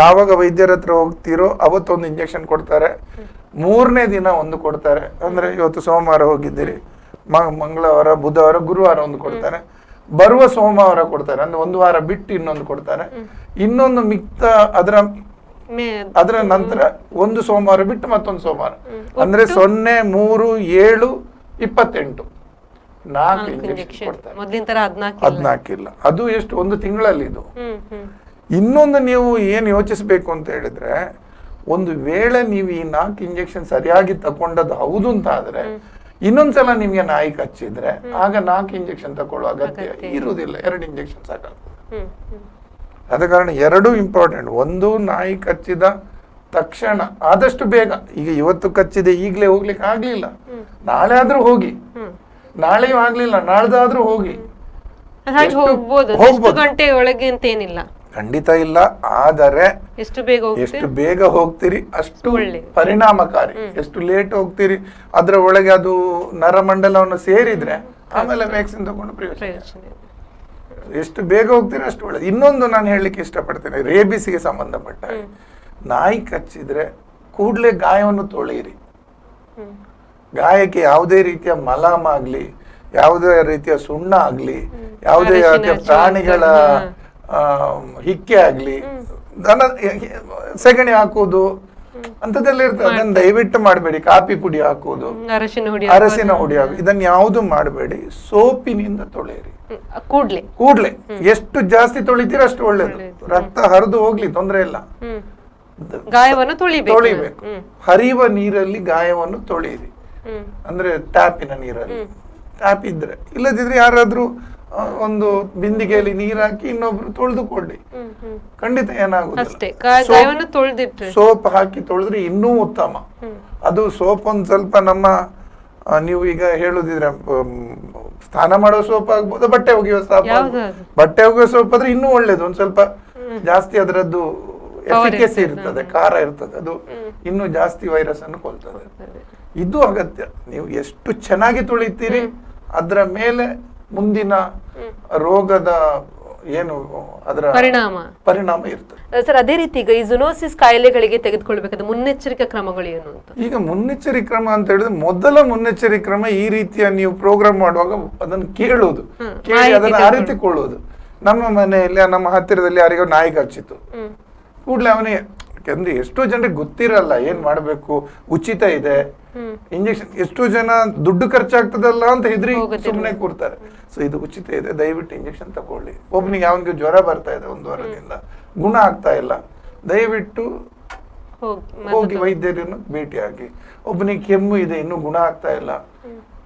S2: ಯಾವಾಗ ವೈದ್ಯರ ಹತ್ರ ಹೋಗ್ತೀರೋ ಅವತ್ತೊಂದು ಇಂಜೆಕ್ಷನ್ ಕೊಡ್ತಾರೆ. ಮೂರನೇ ದಿನ ಒಂದು ಕೊಡ್ತಾರೆ. ಅಂದ್ರೆ ಇವತ್ತು ಸೋಮವಾರ ಹೋಗಿದ್ದೀರಿ. ಮಂಗಳವಾರ ಬುಧವಾರ ಗುರುವಾರ ಒಂದು ಕೊಡ್ತಾರೆ. ಬರುವ ಸೋಮವಾರ ಕೊಡ್ತಾರೆ. ಅಂದ್ರೆ ಒಂದು ವಾರ ಬಿಟ್ಟು ಇನ್ನೊಂದು ಕೊಡ್ತಾರೆ. ಇನ್ನೊಂದು ಮಿಕ್ತ ಅದರ ಅದರ ನಂತರ ಒಂದು ಸೋಮವಾರ ಬಿಟ್ಟು ಮತ್ತೊಂದು ಸೋಮವಾರ. ಅಂದ್ರೆ ಸೊನ್ನೆ ಮೂರು ಏಳು ಇಪ್ಪತ್ತೆಂಟು. ನಾಲ್ಕು ಇಂಜೆಕ್ಷನ್ ಕೊಡ್ತಾರೆ. ಹದ್ನಾಲ್ಕಿಲ್ಲ. ಅದು ಎಷ್ಟು? ಒಂದು ತಿಂಗಳಲ್ಲಿ ಇದು. ಇನ್ನೊಂದು ನೀವು ಏನು ಯೋಚಿಸಬೇಕು ಅಂತ ಹೇಳಿದ್ರೆ ಒಂದು ವೇಳೆ ನೀವು ಈ ನಾಲ್ಕು ಇಂಜೆಕ್ಷನ್ ಸರಿಯಾಗಿ ತಗೊಂಡದ್ದು ಹೌದು ಅಂತ ಆದ್ರೆ ಇನ್ನೊಂದ್ಸಲ ನಿಮ್ಗೆ ನಾಯಿ ಕಚ್ಚಿದ್ರೆ ಆಗ ನಾಲ್ಕು ಇಂಜೆಕ್ಷನ್ ತಕೊಳ್ಳುವ ಅಗತ್ಯ ಇರುವುದಿಲ್ಲ. ಎರಡು ಇಂಜೆಕ್ಷನ್ ಸಾಕಾಗ್ತದೆ. ಆದ ಕಾರಣ ಎರಡೂ ಇಂಪಾರ್ಟೆಂಟ್ ಒಂದು ನಾಯಿ ಕಚ್ಚಿದ ತಕ್ಷಣ ಆದಷ್ಟು ಬೇಗ ಈಗ ಇವತ್ತು ಕಚ್ಚಿದೆ ಈಗಲೇ ಹೋಗ್ಲಿಕ್ಕೆ ಆಗ್ಲಿಲ್ಲ. ನಾಳೆ ಆದ್ರೂ ಹೋಗಿ.
S1: ನಾಳೆ
S2: ನಾಳೆಯೂ ಆಗ್ಲಿಲ್ಲ ನಾಳ್ದಾದ್ರೂ ಹೋಗಿ.
S1: ಗಂಟೆ ಒಳಗೆ ಅಂತ ಏನಿಲ್ಲ.
S2: ಖಂಡಿತ ಇಲ್ಲ ಆದರೆ
S1: ಎಷ್ಟು ಬೇಗ
S2: ಎಷ್ಟು ಬೇಗ ಹೋಗ್ತೀರಿ ಅಷ್ಟು ಪರಿಣಾಮಕಾರಿ. ಎಷ್ಟು ಲೇಟ್ ಹೋಗ್ತೀರಿ ಅದರ ಒಳಗೆ ಅದು ನರಮಂಡಲವನ್ನು ಸೇರಿದ್ರೆ ಆಮೇಲೆ ವ್ಯಾಕ್ಸಿನ್ ತಗೊಂಡು ಪ್ರಯೋಜನ. ಎಷ್ಟು ಬೇಗ ಹೋಗ್ತೀರ ಅಷ್ಟು ಒಳ್ಳೆ ಇನ್ನೊಂದು ನಾನು ಹೇಳಲಿಕ್ಕೆ ಇಷ್ಟಪಡ್ತೇನೆ ರೇಬಿಸಿಗೆ ಸಂಬಂಧಪಟ್ಟ. ನಾಯಿ ಕಚ್ಚಿದ್ರೆ ಕೂಡಲೇ ಗಾಯವನ್ನು ತೊಳೆಯಿರಿ. ಗಾಯಕ್ಕೆ ಯಾವುದೇ ರೀತಿಯ ಮಲಾಮ ಆಗ್ಲಿ ಯಾವುದೇ ರೀತಿಯ ಸುಣ್ಣ ಆಗ್ಲಿ ಯಾವುದೇ ರೀತಿಯ ಪ್ರಾಣಿಗಳ ಹಿಕ್ಕೆ ಆಗ್ಲಿ ದನ ಸೆಗಣಿ ಹಾಕುವುದು ಅಂತದೆಲ್ಲ ಇರ್ತದೆ. ಅದನ್ನ ದಯವಿಟ್ಟು ಮಾಡಬೇಡಿ. ಕಾಪಿ ಪುಡಿ ಹಾಕುವುದು
S1: ಹುಡಿ
S2: ಅರಸಿನ ಹುಡಿ ಹಾಕುದು. ಇದನ್ನ ಯಾವುದು ಮಾಡಬೇಡಿ. ಸೋಪಿನಿಂದ ತೊಳೆಯಿರಿ.
S1: ಕೂಡ್ಲೆ.
S2: ಕೂಡ್ಲೆ. ಎಷ್ಟು ಜಾಸ್ತಿ ತೊಳಿತೀರ ಅಷ್ಟು ಒಳ್ಳೇದು. ರಕ್ತ ಹರಿದು ಹೋಗ್ಲಿ ತೊಂದರೆ ಇಲ್ಲ.
S1: ಗಾಯವನ್ನು ತುಳಿಬೇಕು.
S2: ತೊಳಿಬೇಕು. ಹರಿಯುವ ನೀರಲ್ಲಿ ಗಾಯವನ್ನು ತೊಳೆಯಿರಿ. ಅಂದ್ರೆ ಟ್ಯಾಪಿನ ನೀರಲ್ಲಿ. ಟ್ಯಾಪ್ ಇದ್ರೆ ಇಲ್ಲದಿದ್ರೆ ಯಾರಾದ್ರೂ ಒಂದು ಬಿಂದಿಗೆಯಲ್ಲಿ ನೀರ್ ಹಾಕಿ ಇನ್ನೊಬ್ರು ತೊಳೆದುಕೊಳ್ಳಿ.
S1: ಹ್ಮ್ ಹ್ಮ್.
S2: ಖಂಡಿತ
S1: ಏನಾಗುತ್ತೆ
S2: ಸೋಪ್ ಹಾಕಿ ತೊಳೆದ್ರೆ ಇನ್ನೂ ಉತ್ತಮ. ಅದು ಸೋಪ್ ಒಂದ್ ಸ್ವಲ್ಪ ನಮ್ಮ ನೀವು ಈಗ ಹೇಳುದಿದ್ರೆ ಸ್ನಾನ ಮಾಡೋ ಸೋಪ್ ಆಗ್ಬೋದು ಬಟ್ಟೆ ಒಗೆಯುವ ಸೋಪ್ ಬಟ್ಟೆ ಒಗೆಯುವ ಸೋಪ್ ಆದ್ರೆ ಇನ್ನೂ ಒಳ್ಳೇದು ಒಂದ್ ಸ್ವಲ್ಪ ಜಾಸ್ತಿ ಅದರದ್ದು ಎಫಿಕೆಸಿ ಇರ್ತದೆ. ಖಾರ ಇರ್ತದೆ ಅದು ಇನ್ನೂ ಜಾಸ್ತಿ ವೈರಸ್ ಅನ್ನು ಕೊಲ್ತದೆ. ಇದು ಅಗತ್ಯ. ನೀವು ಎಷ್ಟು ಚೆನ್ನಾಗಿ ತುಳಿತೀರಿ ಅದರ ಮೇಲೆ ಮುಂದಿನ ರೋಗದ ಏನು ಅದರ
S1: ಪರಿಣಾಮ.
S2: ಪರಿಣಾಮ ಇರ್ತದೆ.
S1: ಸರ್ ಅದೇ ರೀತಿ ಈಗ ಈ ಜುನೋಸಿಸ್ ಕಾಯಿಲೆಗಳಿಗೆ ತೆಗೆದುಕೊಳ್ಬೇಕಾದ ಮುನ್ನೆಚ್ಚರಿಕೆ ಕ್ರಮಗಳು ಏನು ಅಂತ?
S2: ಈಗ ಮುನ್ನೆಚ್ಚರಿಕೆ ಕ್ರಮ ಅಂತ ಹೇಳಿದ್ರೆ ಮೊದಲ ಮುನ್ನೆಚ್ಚರಿಕೆ ಕ್ರಮ ಈ ರೀತಿಯ ನೀವು ಪ್ರೋಗ್ರಾಮ್ ಮಾಡುವಾಗ ಅದನ್ನು ಕೇಳುವುದು. ಕೇಳಿ ಅದನ್ನು ಅರಿತುಕೊಳ್ಳುವುದು. ನಮ್ಮ ಮನೆಯಲ್ಲಿ ನಮ್ಮ ಹತ್ತಿರದಲ್ಲಿ ಯಾರಿಗೋ ನಾಯಿ ಕಚ್ಚಿತು
S1: ಹ್ಮ್.
S2: ಕೂಡಲೇ ಅವನಿಗೆ ಯಾಕಂದ್ರೆ ಎಷ್ಟೋ ಜನರಿಗೆ ಗೊತ್ತಿರಲ್ಲ ಏನ್ ಮಾಡಬೇಕು ಉಚಿತ ಇದೆ. ಇಂಜೆಕ್ಷನ್ ಎಷ್ಟು ಜನ ದುಡ್ಡು ಖರ್ಚಾಗ್ತದಲ್ಲ ಅಂತ ಹೆದ್ರಿ ಸುಮ್ಮನೆ ಕೂರ್ತಾರೆ. ಸೊ ಇದು ಉಚಿತ ಇದೆ. ದಯವಿಟ್ಟು ಇಂಜೆಕ್ಷನ್ ತಗೊಳ್ಳಿ. ಒಬ್ಬನಿಗೆ ಅವನಿಗೆ ಜ್ವರ ಬರ್ತಾ ಇದೆ ಒಂದು ವಾರದಿಂದ ಗುಣ ಆಗ್ತಾ ಇಲ್ಲ. ದಯವಿಟ್ಟು
S1: ಹೋಗಿ
S2: ವೈದ್ಯರನ್ನು ಭೇಟಿಯಾಗಿ ಒಬ್ಬನಿಗೆ ಕೆಮ್ಮು ಇದೆ ಇನ್ನೂ ಗುಣ ಆಗ್ತಾ ಇಲ್ಲ.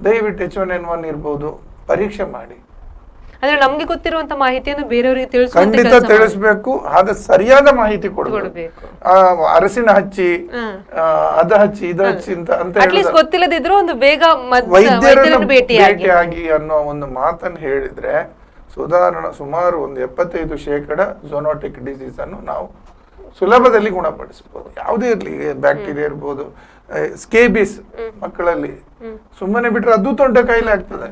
S2: ದಯವಿಟ್ಟು ಎಚ್ ಒನ್ ಎನ್ ಒನ್ ಇರ್ಬೋದು. ಪರೀಕ್ಷೆ ಮಾಡಿ.
S1: ಅಂದ್ರೆ ನಮ್ಗೆ ಗೊತ್ತಿರುವಂತ ಮಾಹಿತಿಯನ್ನು ಬೇರೆಯವರಿಗೆ ತಿಳಿಸ
S2: ಖಂಡಿತ ತಿಳಿಸ್ಬೇಕು. ಆದ ಸರಿಯಾದ ಮಾಹಿತಿ ಕೊಡಬೇಕು. ಅರಸಿನ ಹಚ್ಚಿ ಅದ ಹಚ್ಚಿ ಇದ ಹಚ್ಚಿ ಅಂತ ಅಂತ
S1: ಗೊತ್ತಿಲ್ಲದಿದ್ರು ಒಂದು ಬೇಗ
S2: ವೈದ್ಯರನ್ನು
S1: ಭೇಟಿಯಾಗಿ.
S2: ಭೇಟಿಯಾಗಿ ಅನ್ನೋ ಒಂದು ಮಾತನ್ನು ಹೇಳಿದ್ರೆ ಸುಧಾರಣ ಸುಮಾರು ಒಂದು ಎಪ್ಪತ್ತೈದು ಶೇಕಡ ಝೊನೋಟಿಕ್ ಡಿಸೀಸ್ ಅನ್ನು ನಾವು ಸುಲಭದಲ್ಲಿ ಗುಣಪಡಿಸಬಹುದು ಯಾವುದೇ ಇರಲಿ ಬ್ಯಾಕ್ಟೀರಿಯಾ ಇರ್ಬೋದು ಸ್ಕೇಬಿಸ್ ಮಕ್ಕಳಲ್ಲಿ. ಸುಮ್ಮನೆ ಬಿಟ್ರೆ ಅದು ದೊಡ್ಡ ಕಾಯಿಲೆ ಆಗ್ತದೆ.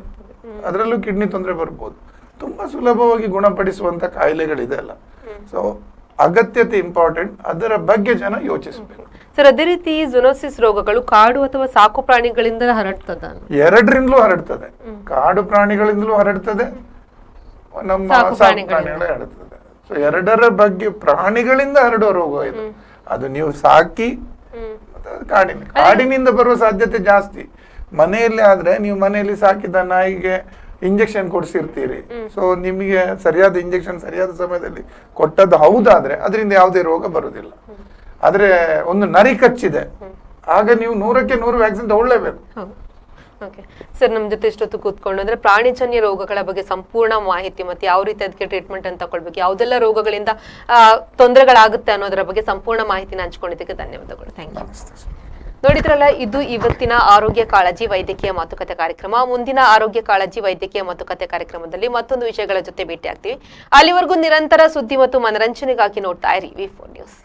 S2: ಅದರಲ್ಲೂ ಕಿಡ್ನಿ ತೊಂದರೆ ಬರ್ಬೋದು. ತುಂಬಾ ಸುಲಭವಾಗಿ ಗುಣಪಡಿಸುವಂತ ಕಾಯಿಲೆಗಳಿದೆ ಅಲ್ಲ ಸೊ ಅಗತ್ಯತೆ ಇಂಪಾರ್ಟೆಂಟ್ ಅದರ ಬಗ್ಗೆ ಜನ ಯೋಚಿಸಬೇಕು.
S1: ಸರ್ ಅದೇ ರೀತಿ ಜುನೋಸಿಸ್ ರೋಗಗಳು ಕಾಡು ಅಥವಾ ಸಾಕು ಪ್ರಾಣಿಗಳಿಂದ ಹರಡ್ತದೆ?
S2: ಎರಡರಿಂದಲೂ ಹರಡ್ತದೆ. ಕಾಡು ಪ್ರಾಣಿಗಳಿಂದಲೂ ಹರಡ್ತದೆ. ನಮ್ಮ
S1: ಸಾಕು
S2: ಪ್ರಾಣಿಗಳೇ ಹರಡ್ತದೆ. ಸೊ ಎರಡರ ಬಗ್ಗೆ ಪ್ರಾಣಿಗಳಿಂದ ಹರಡುವ ರೋಗ ಇದು. ಅದು ನೀವು ಸಾಕಿ ಕಾಡಿನ. ಕಾಡಿನಿಂದ ಬರುವ ಸಾಧ್ಯತೆ ಜಾಸ್ತಿ. ಮನೆಯಲ್ಲಿ ಆದ್ರೆ ನೀವು ಮನೆಯಲ್ಲಿ ಸಾಕಿದ ನಾಯಿಗೆ ಇಂಜೆಕ್ಷನ್ ಕೊಡಿಸಿರ್ತೀರಿ. ಸೊ ನಿಮಗೆ ಸರಿಯಾದ ಇಂಜೆಕ್ಷನ್ ಸರಿಯಾದ ಸಮಯದಲ್ಲಿ ಕೊಟ್ಟದ್ದು ಹೌದಾದ್ರೆ ಅದರಿಂದ ಯಾವುದೇ ರೋಗ ಬರುವುದಿಲ್ಲ ಆದ್ರೆ ಒಂದು ನರಿ ಕಚ್ಚಿದೆ. ಆಗ ನೀವು ನೂರಕ್ಕೆ ನೂರು ವ್ಯಾಕ್ಸಿನ್ ತಗೊಳ್ಳೇಬೇಕು.
S1: ಓಕೆ. ಸರ್ ನಮ್ಮ ಜೊತೆ ಇಷ್ಟೊತ್ತು ಕೂತ್ಕೊಂಡು ಅಂದ್ರೆ ಪ್ರಾಣಿಜನ್ಯ ರೋಗಗಳ ಬಗ್ಗೆ ಸಂಪೂರ್ಣ ಮಾಹಿತಿ ಮತ್ತೆ ಯಾವ ರೀತಿ ಅದಕ್ಕೆ ಟ್ರೀಟ್ಮೆಂಟ್ ಅಂತ ತಗೊಳ್ಬೇಕು ಯಾವುದೆಲ್ಲ ರೋಗಗಳಿಂದ ತೊಂದರೆಗಳಾಗುತ್ತೆ ಅನ್ನೋದರ ಬಗ್ಗೆ ಸಂಪೂರ್ಣ ಮಾಹಿತಿನ ಹಂಚ್ಕೊಂಡಿದ್ದಕ್ಕೆ ಧನ್ಯವಾದಗಳು. Thank you. ನೋಡಿದ್ರಲ್ಲ, ಇದು ಇವತ್ತಿನ ಆರೋಗ್ಯ ಕಾಳಜಿ ವೈದ್ಯಕೀಯ ಮಾತುಕತೆ ಕಾರ್ಯಕ್ರಮ. ಮುಂದಿನ ಆರೋಗ್ಯ ಕಾಳಜಿ ವೈದ್ಯಕೀಯ ಮಾತುಕತೆ ಕಾರ್ಯಕ್ರಮದಲ್ಲಿ ಮತ್ತೊಂದು ವಿಷಯಗಳ ಜೊತೆ ಭೇಟಿ ಆಗ್ತೀವಿ ಅಲ್ಲಿವರೆಗೂ ನಿರಂತರ ಸುದ್ದಿ ಮತ್ತು ಮನರಂಜನೆಗಾಗಿ ನೋಡ್ತಾ ಇರಿ ವಿ ಫೋರ್ ನ್ಯೂಸ್